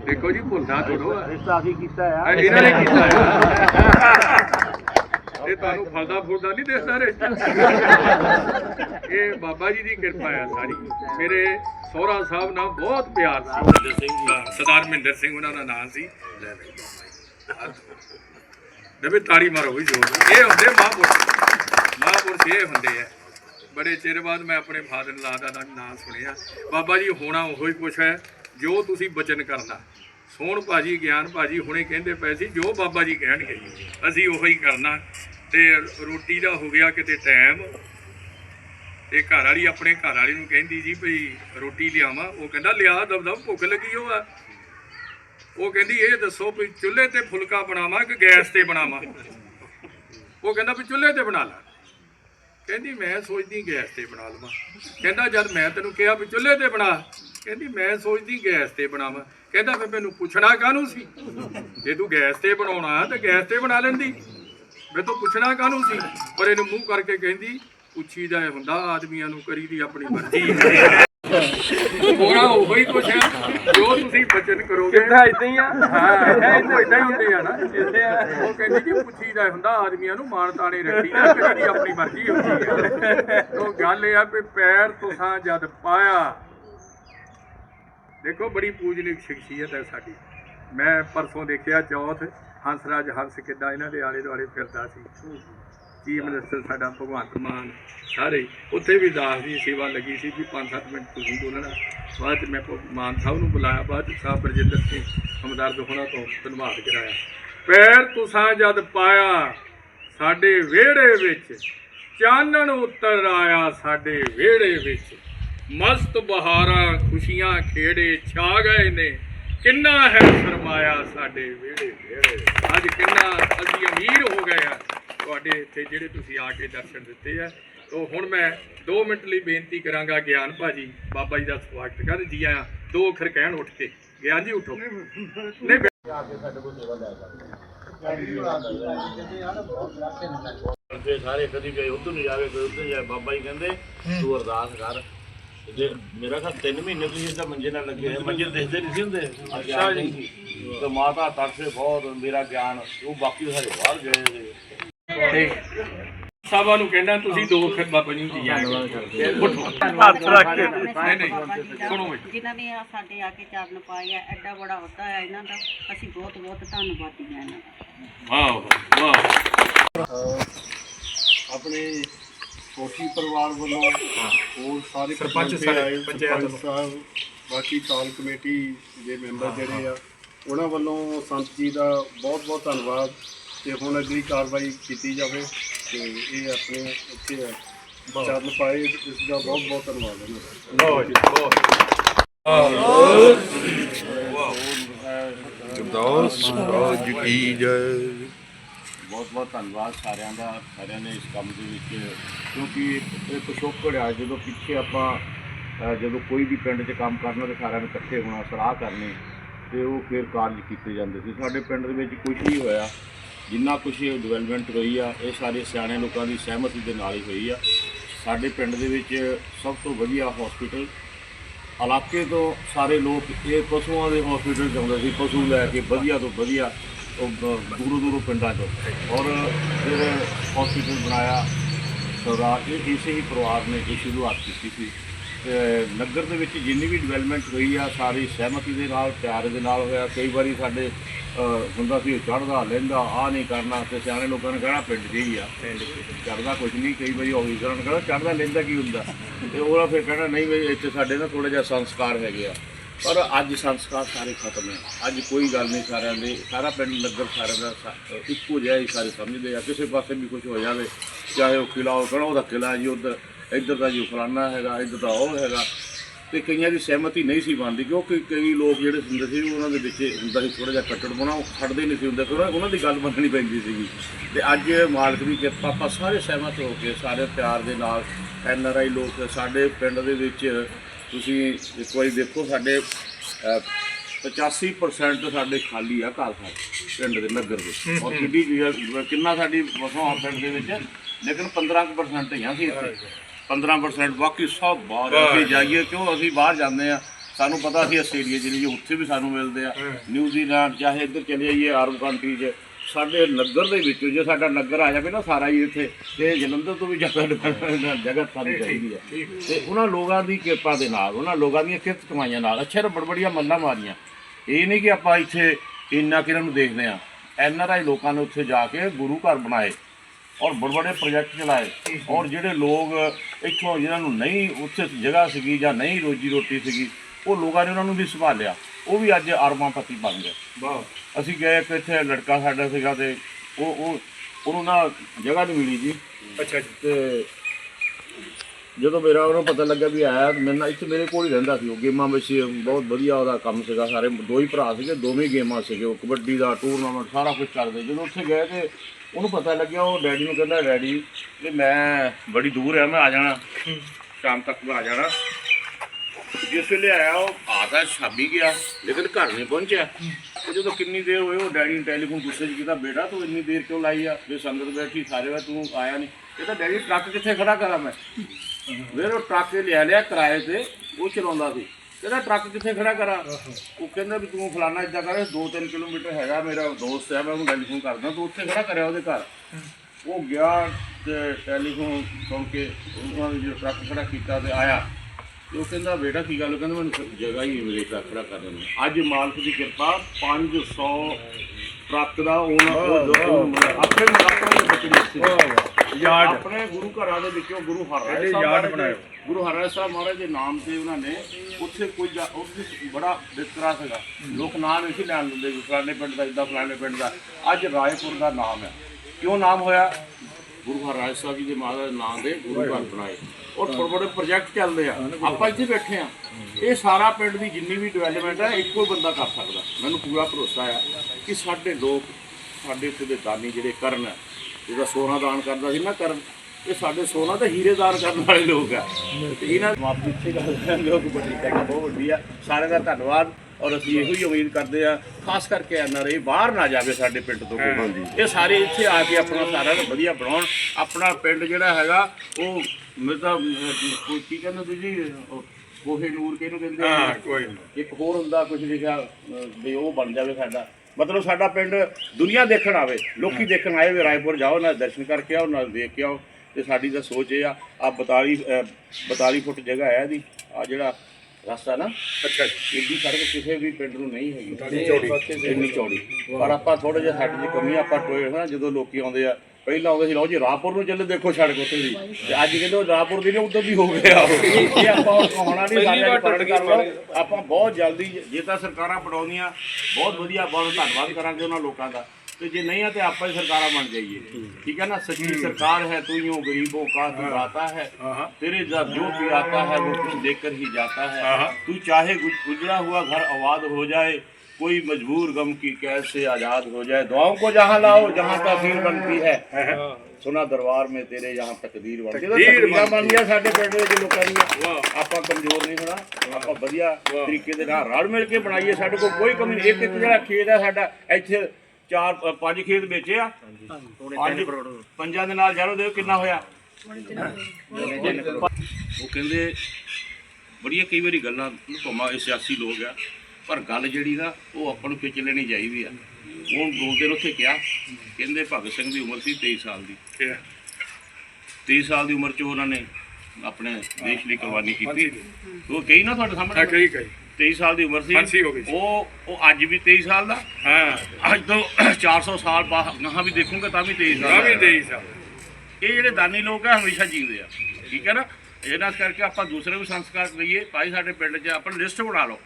ਦੇਖੋ ਜੀ ਭੁੱਲਦਾ ਥੋੜੋ ਰਿਸ਼ਤਾ ਅਸੀਂ ਕੀਤਾ ਆ। ਇਹਨਾਂ ਨੇ ਕੀਤਾ ਆ। ਇਹ ਤੁਹਾਨੂੰ ਫਲਦਾ ਫੁੱਲਦਾ ਨਹੀਂ ਦਿਸਦਾ ਰਿਸ਼ਤਾ ਇਹ ਬਾਬਾ ਜੀ ਦੀ ਕਿਰਪਾ ਆ ਸਾਰੀ। ਮੇਰੇ ਸਹੁਰਾ ਸਾਹਿਬ ਨਾਲ ਬਹੁਤ ਪਿਆਰ ਸੀ। ਸਰਦਾਰ ਮਹਿੰਦਰ ਸਿੰਘ ਉਹਨਾਂ ਦਾ ਨਾਮ ਸੀ। ਦੇਵੇ ਤਾੜੀ ਮਾਰੋ ਵੀ ਜੋਰ। ਇਹ ਹੁੰਦੇ ਮਹਾਂਪੁਰਸ਼। ਮਹਾਂਪੁਰਸ਼ ਇਹ ਹੁੰਦੇ ਆ। ਬੜੇ ਚਿਰ ਬਾਅਦ ਮੈਂ ਆਪਣੇ ਫਾਦਰ ਲਾ ਦਾ ਨਾ- ਨਾਮ ਸੁਣਿਆ। ਬਾਬਾ ਜੀ ਹੋਣਾ ਉਹੋ ਹੀ ਕੁਛ ਹੈ। ਜੋ ਤੁਸੀਂ ਬਚਨ ਕਰਨਾ। ਸੋਹਣ ਭਾਜੀ, ਗਿਆਨ ਭਾਜੀ ਹੁਣੇ ਕਹਿੰਦੇ ਪਏ ਸੀ, ਜੋ ਬਾਬਾ ਜੀ ਕਹਿਣਗੇ। ਅਸੀਂ ਉਹੋ ਹੀ ਕਰਨਾ। ਤੇ ਰੋਟੀ ਦਾ ਹੋ ਗਿਆ ਕਿਤੇ ਟਾਈਮ ਤੇ ਘਰ ਵਾਲੀ ਆਪਣੇ ਘਰ ਵਾਲੀ ਨੂੰ ਕਹਿੰਦੀ ਜੀ ਭਈ ਰੋਟੀ ਲਿਆਵਾਂ। ਉਹ ਕਹਿੰਦਾ, ਲਿਆ, ਦਬਦਬ, ਭੁੱਖ ਲੱਗੀ ਹੋ ਆ। ਉਹ ਕਹਿੰਦੀ, ਇਹ ਦੱਸੋ ਵੀ ਚੁੱਲ੍ਹੇ ਤੇ ਫੁਲਕਾ ਬਣਾਵਾਂ ਕਿ ਗੈਸ ਤੇ ਬਣਾਵਾਂ? ਉਹ ਕਹਿੰਦਾ, ਵੀ ਚੁੱਲ੍ਹੇ ਤੇ ਬਣਾ ਲਾ। ਕਹਿੰਦੀ, ਮੈਂ ਸੋਚਦੀ ਗੈਸ ਤੇ ਬਣਾ ਲਵਾਂ। ਕਹਿੰਦਾ, ਜਦ ਮੈਂ ਤੈਨੂੰ ਕਿਹਾ ਵੀ ਚੁੱਲ੍ਹੇ ਤੇ ਬਣਾ, ਕਹਿੰਦੀ, ਮੈਂ ਸੋਚਦੀ ਗੈਸ ਤੇ ਬਣਾਵਾਂ। ਕਹਿੰਦਾ ਫਿਰ ਮੈਨੂੰ ਪੁੱਛਣਾ ਕਾਹਨੂੰ ਸੀ? ਜੇ ਤੂੰ ਗੈਸ ਤੇ ਬਣਾਉਣਾ ਤਾਂ ਗੈਸ ਤੇ ਬਣਾ ਲੈਂਦੀ। ਮੈਂ ਤੋਂ ਪੁੱਛਣਾ ਕਾਹਨੂੰ ਸੀ? ਪਰ ਇਹਨੂੰ ਮੂੰਹ ਕਰਕੇ ਕਹਿੰਦੀ ਪੁੱਛੀਦਾ ਹੁੰਦਾ ਆਦਮੀਆਂ ਨੂੰ ਕਰੀਦੀ ਆਪਣੀ ਮਰਜ਼ੀ। ਹੋਣਾ ਉਹ ਹੀ ਕੁਛ ਹੈ। ਜੋ ਤੁਸੀਂ ਬਚਨ ਕਰੋਗੇ। ਕਿੱਦਾਂ ਇਦਾਂ ਹੀ ਆ? ਹਾਂ ਇਦਾਂ ਇਦਾਂ ਹੀ ਹੁੰਦੇ ਆ ਨਾ। ਉਹ ਕਹਿੰਦੀ ਕਿ ਪੁੱਛੀਦਾ ਹੁੰਦਾ ਆਦਮੀਆਂ ਨੂੰ ਮਾਣ ਤਾਣੇ ਰੱਖੀ ਕਰੀਦੀ ਆਪਣੀ ਮਰਜ਼ੀ ਹੁੰਦੀ ਆ। ਤੋਂ ਗੱਲ ਇਹ ਆ ਵੀ ਪੈਰ ਤੁਸਾਂ ਜਦ ਪਾਇਆ ਦੇਖੋ, ਬੜੀ ਪੂਜਨੀਕ ਸ਼ਖਸੀਅਤ ਹੈ ਸਾਡੀ। ਮੈਂ ਪਰਸੋਂ ਦੇਖਿਆ ਚੌਥ, ਹੰਸਰਾਜ ਹੰਸ ਕਿੱਦਾਂ ਇਹਨਾਂ ਦੇ ਆਲੇ ਦੁਆਲੇ ਫਿਰਦਾ ਸੀ। ਚੀਫ ਮਿਨਿਸਟਰ ਸਾਡਾ ਭਗਵੰਤ ਮਾਨ, ਸਾਰੇ, ਉੱਥੇ ਵੀ ਦਾਸ ਦੀ ਸੇਵਾ ਲੱਗੀ ਸੀ ਵੀ 5-7 ਮਿੰਟ ਤੁਸੀਂ ਬੋਲਣਾ। ਬਾਅਦ 'ਚ ਮੈਂ ਮਾਨ ਸਾਹਿਬ ਨੂੰ ਬੁਲਾਇਆ, ਬਾਅਦ 'ਚ ਸਾਹਿਬ ਬਰਜਿੰਦਰ ਸਿੰਘ ਹਮਦਰਦ ਹੋਣਾ ਤੋਂ ਧੰਨਵਾਦ ਕਰਾਇਆ। ਪੈਰ ਤੁਸਾਂ ਜਦ ਪਾਇਆ, ਸਾਡੇ ਵਿਹੜੇ ਵਿੱਚ, ਚਾਨਣ ਉਤਰ ਆਇਆ ਸਾਡੇ ਵਿਹੜੇ ਵਿੱਚ। ਮਸਤ ਬਹਾਰਾਂ ਖੁਸ਼ੀਆਂ ਖੇੜੇ ਛਾ ਗਏ ਨੇ। ਕਿੰਨਾ ਹੈ ਸਰਮਾਇਆ ਸਾਡੇ ਵਿਹੜੇ ਵਿਹੜੇ। ਅੱਜ ਕਿੰਨਾ ਅਸੀਂ ਅਮੀਰ ਹੋ ਗਏ ਆ। ਤੁਹਾਡੇ ਇੱਥੇ ਜਿਹੜੇ ਤੁਸੀਂ ਆ ਕੇ ਦਰਸ਼ਨ ਦਿੱਤੇ ਆ। ਤੋ ਹੁਣ ਮੈਂ 2 ਮਿੰਟ ਲਈ ਬੇਨਤੀ ਕਰਾਂਗਾ ਗਿਆਨ ਭਾਜੀ, ਬਾਬਾ ਜੀ ਦਾ ਸਵਾਗਤ ਕਰ ਜੀ ਆਇਆਂ, ਦੋ ਅੱਖਰ ਕਹਿਣ ਉੱਠ ਕੇ। ਗਿਆਨ ਜੀ ਉਠੋ। ਨਹੀਂ ਤੇ ਸਾਰੇ ਕਦੀ ਗਏ, ਉਧਰ ਨੂੰ ਜਾਵੇ, ਕੋਈ ਉਧਰ ਜਾਵੇ ਬਾਬਾ ਜੀ ਕਹਿੰਦੇ, ਤੂੰ ਅਰਦਾਸ ਕਰ। ਜੇ ਮੇਰਾ ਖਾ 3 ਮਹੀਨੇ ਤੁਸੀਂ ਇਦਾਂ ਮੰਜੇ ਨਾਲ ਲੱਗੇ ਹੋਏ ਮੰਜੇ ਦਿਖਦੇ ਨਹੀਂ ਸੀ ਹੁੰਦੇ? ਅੱਛਾ ਜੀ। ਤੇ ਮਾਤਾ ਤੜਫੇ ਬਹੁਤ ਮੇਰਾ ਗਿਆਨ ਉਹ ਬਾਕੀ ਸਾਰੇ ਬਾਹਰ ਗਏ ਸੀ ਸਭਾ ਨੂੰ ਕਹਿੰਦਾ ਤੁਸੀਂ ਦੋ ਅੱਖਰ ਬਾਬਾ ਜੀ ਨੂੰ ਜੀ ਆਇਆਂ ਉਠੋ ਹੱਥ ਰੱਖ ਕੇ। ਨਹੀਂ ਨਹੀਂ ਸੁਣੋ ਬਈ ਜਿਨ੍ਹਾਂ ਨੇ ਆ ਸਾਡੇ ਆ ਕੇ ਚਰਨ ਪਾਏ ਆ ਐਡਾ ਬੜਾ ਵੱਡਾ ਆ ਇਹਨਾਂ ਦਾ। ਅਸੀਂ ਬਹੁਤ ਬਹੁਤ ਧੰਨਵਾਦੀ ਆ ਇਹਨਾਂ ਦਾ। ਵਾਹ ਵਾਹ ਆਪਣੇ ਕੋਠੀ ਪਰਿਵਾਰ ਵੱਲੋਂ ਹੋਰ ਸਾਰੇ ਸਰਪੰਚ ਸਾਰੇ ਪੰਚਾਇਤ ਸਾਹਿਬ ਬਾਕੀ ਤਾਲ ਕਮੇਟੀ ਦੇ ਮੈਂਬਰ ਜਿਹੜੇ ਆ ਉਹਨਾਂ ਵੱਲੋਂ ਸੰਤ ਜੀ ਦਾ ਬਹੁਤ ਬਹੁਤ ਧੰਨਵਾਦ ਤੇ ਹੁਣ ਅਗਲੀ ਕਾਰਵਾਈ ਕੀਤੀ ਜਾਵੇ ਤੇ ਇਹ ਆਪਣੇ ਇੱਥੇ ਚਰਨ ਪਾਏ ਇਸ ਦਾ ਬਹੁਤ ਬਹੁਤ ਧੰਨਵਾਦ ਦਾ। ਲਓ ਜੀ ਬਹੁਤ। ਗੁਰਦਾਸ ਮਹਾਰਾਜ ਕੀ ਜੈ। ਬਹੁਤ ਧੰਨਵਾਦ ਸਾਰਿਆਂ ਦਾ, ਸਾਰਿਆਂ ਨੇ ਇਸ ਕੰਮ ਦੇ ਵਿੱਚ, ਕਿਉਂਕਿ ਇਹ ਪਿਛੋਕੜ ਆ ਜਦੋਂ ਪਿੱਛੇ ਆਪਾਂ ਜਦੋਂ ਕੋਈ ਵੀ ਪਿੰਡ 'ਚ ਕੰਮ ਕਰਨਾ ਤੇ ਸਾਰਿਆਂ ਨੇ ਇਕੱਠੇ ਹੋਣਾ, ਸਲਾਹ ਕਰਨੀ, ਤੇ ਉਹ ਫਿਰ ਕਾਰਜ ਕੀਤੇ ਜਾਂਦੇ ਸੀ। ਸਾਡੇ ਪਿੰਡ ਦੇ ਵਿੱਚ ਕੁਝ ਨਹੀਂ ਹੋਇਆ, ਜਿੰਨਾ ਕੁਝ ਡਿਵੈਲਪਮੈਂਟ ਹੋਈ ਆ, ਇਹ ਸਾਰੇ ਸਿਆਣੇ ਲੋਕਾਂ ਦੀ ਸਹਿਮਤੀ ਦੇ ਨਾਲ ਹੀ ਹੋਈ ਆ। ਸਾਡੇ ਪਿੰਡ ਦੇ ਵਿੱਚ ਸਭ ਤੋਂ ਵਧੀਆ ਹਸਪੀਟਲ ਇਲਾਕੇ ਤੋਂ ਸਾਰੇ ਲੋਕ ਇਹ ਪਸ਼ੂਆਂ ਦੇ ਹਸਪੀਟਲ ਚਾਹੁੰਦੇ ਸੀ, ਪਸ਼ੂ ਲੈ ਕੇ ਵਧੀਆ ਤੋਂ ਵਧੀਆ ਦੂਰੋਂ ਦੂਰੋਂ ਪਿੰਡਾਂ ਤੋਂ ਔਰ ਫਿਰ ਹਸਪੀਟਲ ਬਣਾਇਆ। ਸਰਦਾਰ ਇਹ ਇਸੇ ਹੀ ਪਰਿਵਾਰ ਨੇ ਇਹ ਸ਼ੁਰੂਆਤ ਕੀਤੀ ਸੀ। ਨਗਰ ਦੇ ਵਿੱਚ ਜਿੰਨੀ ਵੀ ਡਿਵੈਲਪਮੈਂਟ ਹੋਈ ਆ ਸਾਰੀ ਸਹਿਮਤੀ ਦੇ ਨਾਲ ਪਿਆਰ ਦੇ ਨਾਲ ਹੋਇਆ। ਕਈ ਵਾਰੀ ਸਾਡੇ ਹੁੰਦਾ ਸੀ ਚੜਦਾ ਲੈਂਦਾ ਆ ਨਹੀਂ ਕਰਨਾ ਤੇ ਸਿਆਣੇ ਲੋਕਾਂ ਨੇ ਕਹਿਣਾ ਪਿੰਡ 'ਚ ਹੀ ਆ। ਚੜਦਾ ਕੁਝ ਨਹੀਂ ਕਈ ਵਾਰੀ ਆਫੀਸਰਾਂ ਨੇ ਕਹਿਣਾ ਚੜਦਾ ਲੈਂਦਾ ਕੀ ਹੁੰਦਾ? ਤੇ ਉਹਦਾ ਫਿਰ ਕਹਿਣਾ ਨਹੀਂ ਬਈ ਇੱਥੇ ਸਾਡੇ ਨਾ ਥੋੜਾ ਜਿਹਾ ਸੰਸਕਾਰ ਹੈਗੇ ਆ। ਪਰ ਅੱਜ ਸੰਸਕਾਰ ਸਾਰੇ ਖਤਮ ਹੈ ਅੱਜ ਕੋਈ ਗੱਲ ਨਹੀਂ ਸਾਰਿਆਂ ਦੇ। ਸਾਰਾ ਪਿੰਡ ਨਗਰ ਸਾਰਿਆਂ ਦਾ ਸਾ- ਇੱਕੋ ਜਿਹਾ ਹੀ ਸਾਰੇ ਸਮਝਦੇ ਆ। ਕਿਸੇ ਪਾਸੇ ਵੀ ਕੁਝ ਹੋ ਜਾਵੇ, ਚਾਹੇ ਉਹ ਕਿਲਾ ਉਹ ਕਹਿਣਾ ਉਹਦਾ ਕਿਲਾ ਜੀ, ਉੱਧਰ ਇੱਧਰ ਦਾ ਜੀ ਫਲਾਨਾ ਹੈਗਾ, ਇੱਧਰ ਦਾ ਉਹ ਹੈਗਾ। ਤੇ ਕਈਆਂ ਦੀ ਸਹਿਮਤੀ ਨਹੀਂ ਸੀ ਬਣਦੀ, ਕਿਉਂਕਿ ਕਈ ਲੋਕ ਜਿਹੜੇ ਹੁੰਦੇ ਸੀ, ਉਹਨਾਂ ਦੇ ਵਿੱਚ ਹੁੰਦਾ ਸੀ ਥੋੜਾ ਜਿਹਾ ਕੱਟੜ ਬਣਾ, ਉਹ ਖੜਦੇ ਨਹੀਂ ਸੀ ਹੁੰਦੇ ਫਿਰ ਉਹਨਾਂ- ਉਹਨਾਂ ਦੀ ਗੱਲ ਮੰਨਣੀ ਪੈਂਦੀ ਸੀਗੀ। ਤੇ ਅੱਜ ਮਾਲਕ ਦੀ ਕਿਰਪਾ, ਆਪਾਂ ਸਾਰੇ ਸਹਿਮਤ ਹੋ ਕੇ, ਸਾਰੇ ਪਿਆਰ ਦੇ ਨਾਲ ਐਨ ਆਰ ਆਈ ਲੋਕ ਸਾਡੇ ਪਿੰਡ ਦੇ ਵਿੱਚ ਤੁਸੀਂ ਇੱਕ ਵਾਰੀ ਦੇਖੋ ਸਾਡੇ ਅਹ, 85% ਸਾਡੇ ਖਾਲੀ ਆ ਘਰ ਸਾਡੇ ਪਿੰਡ ਦੇ ਨਗਰ ਦੇ। ਔਰ ਕਿੰਨੀ ਕਿੰਨਾ ਸਾਡੀ ਵਸੋਂ ਆ ਪਿੰਡ ਦੇ ਵਿੱਚ ਲੇਕਿਨ 15% ਹੀ ਆ ਸੀ ਇੱਥੇ। 15% ਬਾਕੀ ਸਭ ਬਾਹਰ। ਅਸੀਂ ਜਾਈਏ ਕਿਉਂ? ਅਸੀਂ ਬਾਹਰ ਜਾਂਦੇ ਆ। ਸਾਨੂੰ ਪਤਾ ਸੀ ਆਸਟ੍ਰੇਲੀਆ ਜਾਈਏ ਉੱਥੇ ਵੀ ਸਾਨੂੰ ਮਿਲਦੇ ਆ। ਨਿਊਜ਼ੀਲੈਂਡ ਚਾਹੇ ਇੱਧਰ ਚਲੇ ਜਾਈਏ ਅਰਬ ਕੰਟਰੀ 'ਚ ਸਾਡੇ ਨਗਰ ਦੇ ਵਿੱਚ ਜੇ ਸਾਡਾ ਨਗਰ ਆ ਜਾਵੇ ਨਾ ਸਾਰਾ ਹੀ ਇੱਥੇ ਤੇ ਜਲੰਧਰ ਤੋਂ ਵੀ ਜ਼ਿਆਦਾ ਜਗ੍ਹਾ ਸਾਨੂੰ ਚਾਹੀਦੀ ਹੈ। ਤੇ ਉਹਨਾਂ ਲੋਕਾਂ ਦੀ ਕਿਰਪਾ ਦੇ ਨਾਲ ਉਹਨਾਂ ਲੋਕਾਂ ਦੀਆਂ ਕਿਰਤ ਕਮਾਈਆਂ ਨਾਲ ਅੱਛੇ ਬੜ ਬੜੀਆਂ ਮੱਲਾਂ ਮਾਰੀਆਂ। ਇਹ ਨਹੀਂ ਕਿ ਆਪਾਂ ਇੱਥੇ ਇੰਨਾ ਕਿ ਇਹਨਾਂ ਨੂੰ ਦੇਖਦੇ ਆ ਐਨ ਆਰ ਆਈ ਲੋਕਾਂ ਨੇ ਉੱਥੇ ਜਾ ਕੇ ਗੁਰੂ ਘਰ ਬਣਾਏ ਔਰ ਬੜੇ ਬੜੇ ਪ੍ਰੋਜੈਕਟ ਚਲਾਏ। ਔਰ ਜਿਹੜੇ ਲੋਕ ਇੱਥੋਂ ਜਿਹਨਾਂ ਨੂੰ ਨਹੀਂ ਉੱਥੇ ਜਗ੍ਹਾ ਸੀਗੀ ਜਾਂ ਨਹੀਂ ਰੋਜੀ ਰੋਟੀ ਸੀਗੀ ਉਹ ਲੋਕਾਂ ਨੇ ਉਹਨਾਂ ਨੂੰ ਵੀ ਸੰਭਾਲਿਆ। ਉਹ ਵੀ ਅੱਜ ਅਰਬਾਂਪਤੀ ਬਣ ਗਏ। ਵਾਹ। ਅਸੀਂ ਗਏ ਇੱਕ ਇੱਥੇ ਲੜਕਾ ਸਾਡਾ ਸੀਗਾ ਤੇ ਉਹ ਉਹ ਉਹਨੂੰ ਨਾ ਜਗ੍ਹਾ ਨਹੀਂ ਮਿਲੀ ਜੀ। ਅੱਛਾ ਜੀ ਤੇ ਜਦੋਂ ਮੇਰਾ ਉਹਨੂੰ ਪਤਾ ਲੱਗਾ ਵੀ ਆਇਆ ਤੇ ਮੇਰੇ ਨਾਲ ਇੱਥੇ ਮੇਰੇ ਕੋਲ ਹੀ ਰਹਿੰਦਾ ਸੀ ਉਹ। ਗੇਮਾਂ ਵਿੱਚ ਬਹੁਤ ਵਧੀਆ ਉਹਦਾ ਕੰਮ ਸੀਗਾ। ਸਾਰੇ ਦੋ ਹੀ ਭਰਾ ਸੀਗੇ ਦੋਵੇਂ ਗੇਮਾਂ ਸੀਗੇ। ਉਹ ਕਬੱਡੀ ਦਾ ਟੂਰਨਾਮੈਂਟ ਸਾਰਾ ਕੁਝ ਕਰਦੇ ਜਦੋਂ ਉੱਥੇ ਗਏ ਤੇ ਉਹਨੂੰ ਪਤਾ ਲੱਗਿਆ ਉਹ ਡੈਡੀ ਨੂੰ ਕਹਿੰਦਾ ਡੈਡੀ ਵੀ ਮੈਂ ਬੜੀ ਦੂਰ ਆ ਮੈਂ ਆ ਜਾਣਾ। ਸ਼ਾਮ ਤੱਕ ਮੈਂ ਆ ਜਾਣਾ। ਜਿਸ ਵੇਲੇ ਆਇਆ ਉਹ ਆਦਾ ਸ਼ਾਮੀ ਗਿਆ, ਲੇਕਿਨ ਘਰ ਨਹੀਂ ਪਹੁੰਚਿਆ। ਤੇ ਜਦੋਂ ਕਿੰਨੀ ਦੇਰ ਹੋਈ ਉਹ ਡੈਡੀ ਨੇ ਟੈਲੀਫੋਨ ਗੁੱਸੇ 'ਚ ਕੀਤਾ ਬੇਟਾ ਤੂੰ ਇੰਨੀ ਦੇਰ ਕਿਉਂ ਲਾਈ ਆ? ਜੇ ਸੰਗਤ ਬੈਠੀ, ਸਾਰੇ ਵਾ, ਤੂੰ ਆਇਆ ਨਹੀਂ ਇਹ ਤਾਂ ਡੈਡੀ, ਟਰੱਕ ਕਿੱਥੇ ਖੜਾ ਕਰਾਂ ਮੈਂ? ਫਿਰ ਉਹ ਟਰੱਕ ਲਿਆ ਲਿਆ ਕਿਰਾਏ ਤੇ, ਉਹ ਚਲਾਉਂਦਾ ਸੀ। ਕਹਿੰਦਾ, ਟਰੱਕ ਕਿੱਥੇ ਖੜਾ ਕਰਾਂ? ਉਹ ਕਹਿੰਦਾ ਵੀ, ਤੂੰ ਫਲਾਣਾ ਇਦਾਂ ਕਰ 2-3 ਕਿਲੋਮੀਟਰ ਹੈਗਾ ਮੇਰਾ ਦੋਸਤ ਹੈ ਮੈਂ ਉਹਨੂੰ ਟੈਲੀਫੋਨ ਕਰਦਾ, ਤੂੰ ਉੱਥੇ ਖੜਾ ਕਰਿਆ ਉਹਦੇ ਘਰ। ਉਹ ਗਿਆ ਤੇ ਟੈਲੀਫੋਨ ਸੁਣ ਕੇ ਉਹਨਾਂ ਨੇ ਜੋ ਟਰੱਕ ਖੜਾ ਕੀਤਾ ਤੇ ਆਇਆ। ਉਹ ਕਹਿੰਦਾ ਬੇਟਾ ਕੀ ਗੱਲ? ਕਹਿੰਦਾ ਮੈਨੂੰ ਜਗ੍ਹਾ ਹੀ ਨਹੀਂ ਮਿਲੀ ਟਰੱਕ ਖੜਾ ਕਰਨ ਨੂੰ। ਅੱਜ ਮਾਲਕ ਦੀ ਕਿਰਪਾ 500 ਟਰੱਕ ਦਾ ਉਹਨਾਂ ਉਹ ਆਪਣੇ ਆਪਣੇ ਬੱਚੇ ਯਾਰਡ। ਆਪਣੇ ਗੁਰੂ ਘਰਾਂ ਦੇ ਵਿੱਚੋਂ ਗੁਰੂ ਇਹਦੇ ਸਾਹਿਬ ਬਣਾਏ। ਦੇ- ਗੁਰੂ ਹਰਰਾਏ ਸਾਹਿਬ ਮਹਾਰਾਜ ਦੇ ਨਾਮ ਤੇ ਉਹਨਾਂ ਨੇ ਉੱਥੇ ਕੋਈ ਉੱਥੇ ਬੜਾ ਵਿਤਕਰਾ ਸੀਗਾ। ਲੋਕ ਨਾਂ ਨਹੀਂ ਸੀ ਲੈਣ ਦਿੰਦੇ ਫਲਾਣੇ ਪਿੰਡ ਦਾ ਇਦਾਂ ਫਲਾਣੇ ਪਿੰਡ ਦਾ। ਅੱਜ ਰਾਏਪੁਰ ਦਾ ਨਾਮ ਹੈ। ਕਿਉਂ ਨਾਮ ਹੋਇਆ? ਗੁਰੂ ਹਰਰਾਏ ਸਾਹਿਬ ਜੀ ਦੇ ਮਹਾਰਾਜ ਨਾਮ ਦੇ ਗੁਰੂ ਘਰ ਬਣਾਏ। ਔਰ ਬੜੇ ਬੜੇ ਪ੍ਰੋਜੈਕਟ ਚੱਲਦੇ ਆ। ਆਪਾਂ ਇੱਥੇ ਬੈਠੇ ਆ। ਇਹ ਸਾਰਾ ਪਿੰਡ ਦੀ ਜਿੰਨੀ ਵੀ ਡਿਵੈਲਪਮੈਂਟ ਹੈ ਇੱਕੋ ਬੰਦਾ ਕਰ ਸਕਦਾ। ਮੈਨੂੰ ਪੂਰਾ ਭਰੋਸਾ ਆ ਕਿ ਸਾਡੇ ਲੋਕ ਸਾਡੇ ਇੱਥੇ ਦੇ ਦਾਨੀ ਜਿਹੜੇ ਕਰਨ ਜਿਹਦਾ ਸੋਨਾ ਦਾਨ ਕਰਦਾ ਸੀ ਨਾ ਕਰਨ ਇਹ ਸਾਡੇ ਸੋਨਾ ਤੇ ਹੀਰੇ ਦਾਨ ਕਰਨ ਵਾਲੇ ਲੋਕ ਆ। ਤੇ ਇਹਨਾਂ ਮਾਪ ਪਿੱਛੇ ਗੱਲ ਉਹ ਵੱਡੀ ਟੈਕ ਬਹੁਤ ਵੱਡੀ ਆ। ਸਾਰਿਆਂ ਦਾ ਧੰਨਵਾਦ। ਔਰ ਅਸੀਂ ਇਹੋ ਹੀ ਉਮੀਦ ਕਰਦੇ ਆ ਖਾਸ ਕਰਕੇ ਐਨਆਰਏ ਬਾਹਰ ਨਾ ਜਾਵੇ ਸਾਡੇ ਪਿੰਡ ਤੋਂ ਕੋਈ। ਇਹ ਸਾਰੇ ਇੱਥੇ ਆ ਕੇ ਆਪਣਾ ਸਾਰਾ ਨੂੰ ਵਧੀਆ ਬਣਾਉਣ। ਆਪਣਾ ਪਿੰਡ ਜਿਹੜਾ ਹੈਗਾ ਉਹ ਮੇਰੇ ਕੀ ਕਹਿੰਦੇ ਤੁਸੀਂ ਜੀ ਕੋਹੇ ਨੂਰ ਕਿਹਨੂੰ ਕਹਿੰਦੇ ਆ? ਕੋਈ ਇੱਕ ਹੋਰ ਹੁੰਦਾ ਕੁਝ ਲਿਖਿਆ ਵੀ ਉਹ ਬਣ ਜਾਵੇ ਸਾਡਾ। ਮਤਲਬ ਸਾਡਾ ਪਿੰਡ ਦੁਨੀਆ ਦੇਖਣ ਆਵੇ ਲੋਕੀ ਦੇਖਣ ਆਏ ਵੀ ਰਾਏਪੁਰ ਜਾਓ ਨਾ ਦਰਸ਼ਨ ਕਰਕੇ ਆਓ ਨਾਲ ਦੇਖ ਕੇ ਆਓ। ਤੇ ਸਾਡੀ ਤਾਂ ਸੋਚ ਇਹ ਆ ਆ 42 ਅਹ, 42 ਫੁੱਟ ਜਗ੍ਹਾ ਹੈ ਇਹਦੀ। ਆ ਜਿਹੜਾ ਰਸਤਾ ਨਾ? ਅੱਛਾ। ਜੀ ਇੱਡੀ ਸੜਕ ਕਿਸੇ ਵੀ ਪਿੰਡ ਨੂੰ ਨਹੀਂ ਹੈਗੀ। ਚੌੜੀ। ਇੰਨੀ ਚੌੜੀ। ਪਰ ਆਪਾਂ ਥੋੜਾ ਜਿਹਾ ਸਾਡੇ ਦੀ ਕਮੀ ਆ, ਆਪਾਂ ਟੋਏ ਨਾ ਜਦੋਂ ਲੋਕੀ ਆਉਂਦੇ ਆ ਪਹਿਲਾਂ ਆਉਂਦੇ ਸੀ ਲਓ ਜੀ ਰਾਹਪੁਰ ਨੂੰ ਚੱਲੇ ਦੇਖੋ ਸੜਕ ਉੱਥੇ ਦੀ। ਤੇ ਅੱਜ ਕਹਿੰਦੇ ਉਹ ਰਾਹਪੁਰ ਦੀ ਨਹੀਂ ਉਧਰ ਦੀ ਹੋ ਗਿਆ। ਇਹ ਆਪਾਂ ਹੁਣ ਕਹਾਉਣਾ ਨਹੀਂ ਨੂੰ ਪਲਟ ਕਰ ਲਓ ਆਪਾਂ ਬਹੁਤ ਜਲਦੀ ਜੇ ਤਾਂ ਸਰਕਾਰਾਂ ਬਣਾਉਂਦੀਆਂ ਬਹੁਤ ਵਧੀਆ ਬਹੁਤ ਧੰਨਵਾਦ ਕਰਾਂਗੇ ਉਹਨਾਂ ਲੋਕਾਂ ਦਾ। ਤੇ ਜੇ ਨਹੀਂ ਆ ਤੇ ਆਪਾਂ ਹੀ ਸਰਕਾਰਾਂ ਬਣ ਜਾਈਏ ਠੀਕ ਹੈ ਨਾ ਸੱਚੀ ਸਰਕਾਰ ਹੈ ਤੂੰ ਹੀ ਗਰੀਬੋਂ का तू आता है तेरे जब जो भी आता है वो कुछ देकर ही जाता है तू चाहे गुज- गुजरा हुआ घर आबाद हो जाए कोई मजबूर गम की कैद से आजाद हो जाए दुआओं को जहाँ लाओ जहाँ तहसील बनती है ਸੁਨਾ ਦਰਬਾਰ ਮੇ ਤੇਰੇ ਜਹਾਂ ਤਕਦੀਰ ਬਣ ਜਦੋਂ ਤਕਦੀਰਾਂ ਬਣਦੀਆਂ ਸਾਡੇ ਪਿੰਡ ਦੇ ਵਿੱਚ ਲੋਕਾਂ ਦੀਆਂ ਆਪਾਂ ਕਮਜ਼ੋਰ ਨਹੀਂ ਹੋਣਾ ਆਪਾਂ ਵਧੀਆ ਤਰੀਕੇ ਦੇ ਨਾਲ ਰਲ ਮਿਲ ਕੇ ਬਣਾਈਏ ਸਾਡੇ ਕੋਲ ਕੋਈ ਕਮੀ ਨਹੀਂ ਇੱਕ ਇੱਕ ਜਿਹੜਾ ਖੇਤ ਹੈ ਸਾਡਾ ਇੱਥੇ ਚਾਰ ਅ, ਪੰਜ ਖੇਤ ਵੇਚੇ ਆ। ਪੰਜ ਪੰਜਾਂ ਦੇ ਨਾਲ ਜਾਰੋ ਦੇਖੋ ਕਿੰਨਾ ਹੋਇਆ? ਉਹ ਕਹਿੰਦੇ ਬੜੀਆਂ ਕਈ ਵਾਰੀ ਗੱਲਾਂ ਭਾਵੇਂ ਇਹ ਸਿਆਸੀ ਲੋਕ ਆ ਪਰ ਗੱਲ ਜਿਹੜੀ ਨਾ ਉਹ ਆਪਾਂ ਨੂੰ ਖਿੱਚ ਲੈਣੀ ਚਾਹੀਦੀ ਆ। ਉਹ ਦੋ ਦਿਨ ਉੱਥੇ ਕਿਹਾ ਕਹਿੰਦੇ ਭਗਤ ਸਿੰਘ ਦੀ ਉਮਰ ਸੀ 23 ਸਾਲ ਦੀ। 23 ਸਾਲ ਦੀ ਉਮਰ 'ਚ ਉਹਨਾਂ ਨੇ ਆਪਣੇ ਦੇਸ਼ ਲਈ ਕੁਰਬਾਨੀ ਕੀਤੀ। ਉਹ ਕਹੀ ਨਾ ਤੁਹਾਡੇ ਹਾਂ ਸਾਹਮਣੇ ਕਹੀ ਕਹੀ 23 ਸਾਲ ਦੀ ਉਮਰ ਸੀ। ਫਾਂਸੀ ਹੋ ਗਈ ਸੀ। ਉਹ ਉਹ ਅੱਜ ਵੀ 23 ਸਾਲ ਦਾ। ਹਾਂ। ਅੱਜ ਤੋਂ 400 ਸਾਲ ਬਾਅਦ ਗਾਹਾਂ ਵੀ ਦੇਖੂਗੇ ਤਾਂ ਵੀ 23 ਸਾਲ ਨਾ ਵੀ ਦਾ। ਦੇਈ ਸਾਹਿਬ ਇਹ ਜਿਹੜੇ ਦਾਨੀ ਲੋਕ ਆ ਹਮੇਸ਼ਾ ਜੀਉਂਦੇ ਆ। ਠੀਕ ਹੈ ਨਾ? ਇਹਨਾਂ ਕਰਕੇ ਆਪਾਂ ਦੂਸਰੇ ਵੀ ਸੰਸਕਾਰ ਕਰੀਏ। ਭਾਈ ਸਾਡੇ ਪਿੰਡ 'ਚ ਆਪਾਂ ਲਿਸਟ ਬਣਾ ਲਓ।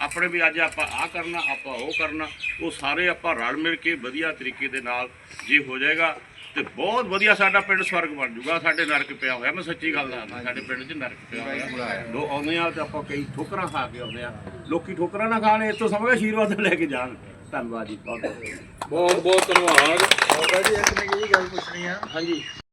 ਆਪਣੇ ਵੀ ਅੱਜ ਆਪਾਂ ਆ ਕਰਨਾ ਆਪਾਂ ਉਹ ਕਰਨਾ। ਉਹ ਸਾਰੇ ਆਪਾਂ ਰਲ ਮਿਲ ਕੇ ਵਧੀਆ ਤਰੀਕੇ ਦੇ ਨਾਲ ਜੇ ਹੋ ਜਾਏਗਾ ਤੇ ਬਹੁਤ ਵਧੀਆ ਸਾਡਾ ਪਿੰਡ ਸਵਰਗ ਬਣ ਜਾਊਗਾ ਸਾਡੇ ਨਰਕ ਪਿਆ ਹੋਇਆ ਮੈਂ ਸੱਚੀ ਗੱਲ ਦੱਸਦਾ ਸਾਡੇ ਪਿੰਡ 'ਚ ਨਰਕ ਪਿਆ ਹੋਇਆ। ਲੋ ਆਉਂਦੇ ਆ ਤੇ ਆਪਾਂ ਕਈ ਠੋਕਰਾਂ ਖਾ ਕੇ ਆਉਂਦੇ ਆ। ਲੋਕੀ ਠੋਕਰਾਂ ਨਾ ਖਾਣ ਇੱਥੋਂ ਸਮਝ ਆਸ਼ੀਰਵਾਦ ਲੈ ਕੇ ਜਾਣ। ਧੰਨਵਾਦ ਜੀ ਬਹੁਤ ਬਹੁਤ। ਬਹੁਤ ਬਹੁਤ ਧੰਨਵਾਦ। ਬਾਬਾ ਜੀ ਇੱਕ ਮੈਂ ਇਹ ਗੱਲ ਪੁੱਛਣੀ ਆ। ਹਾਂਜੀ।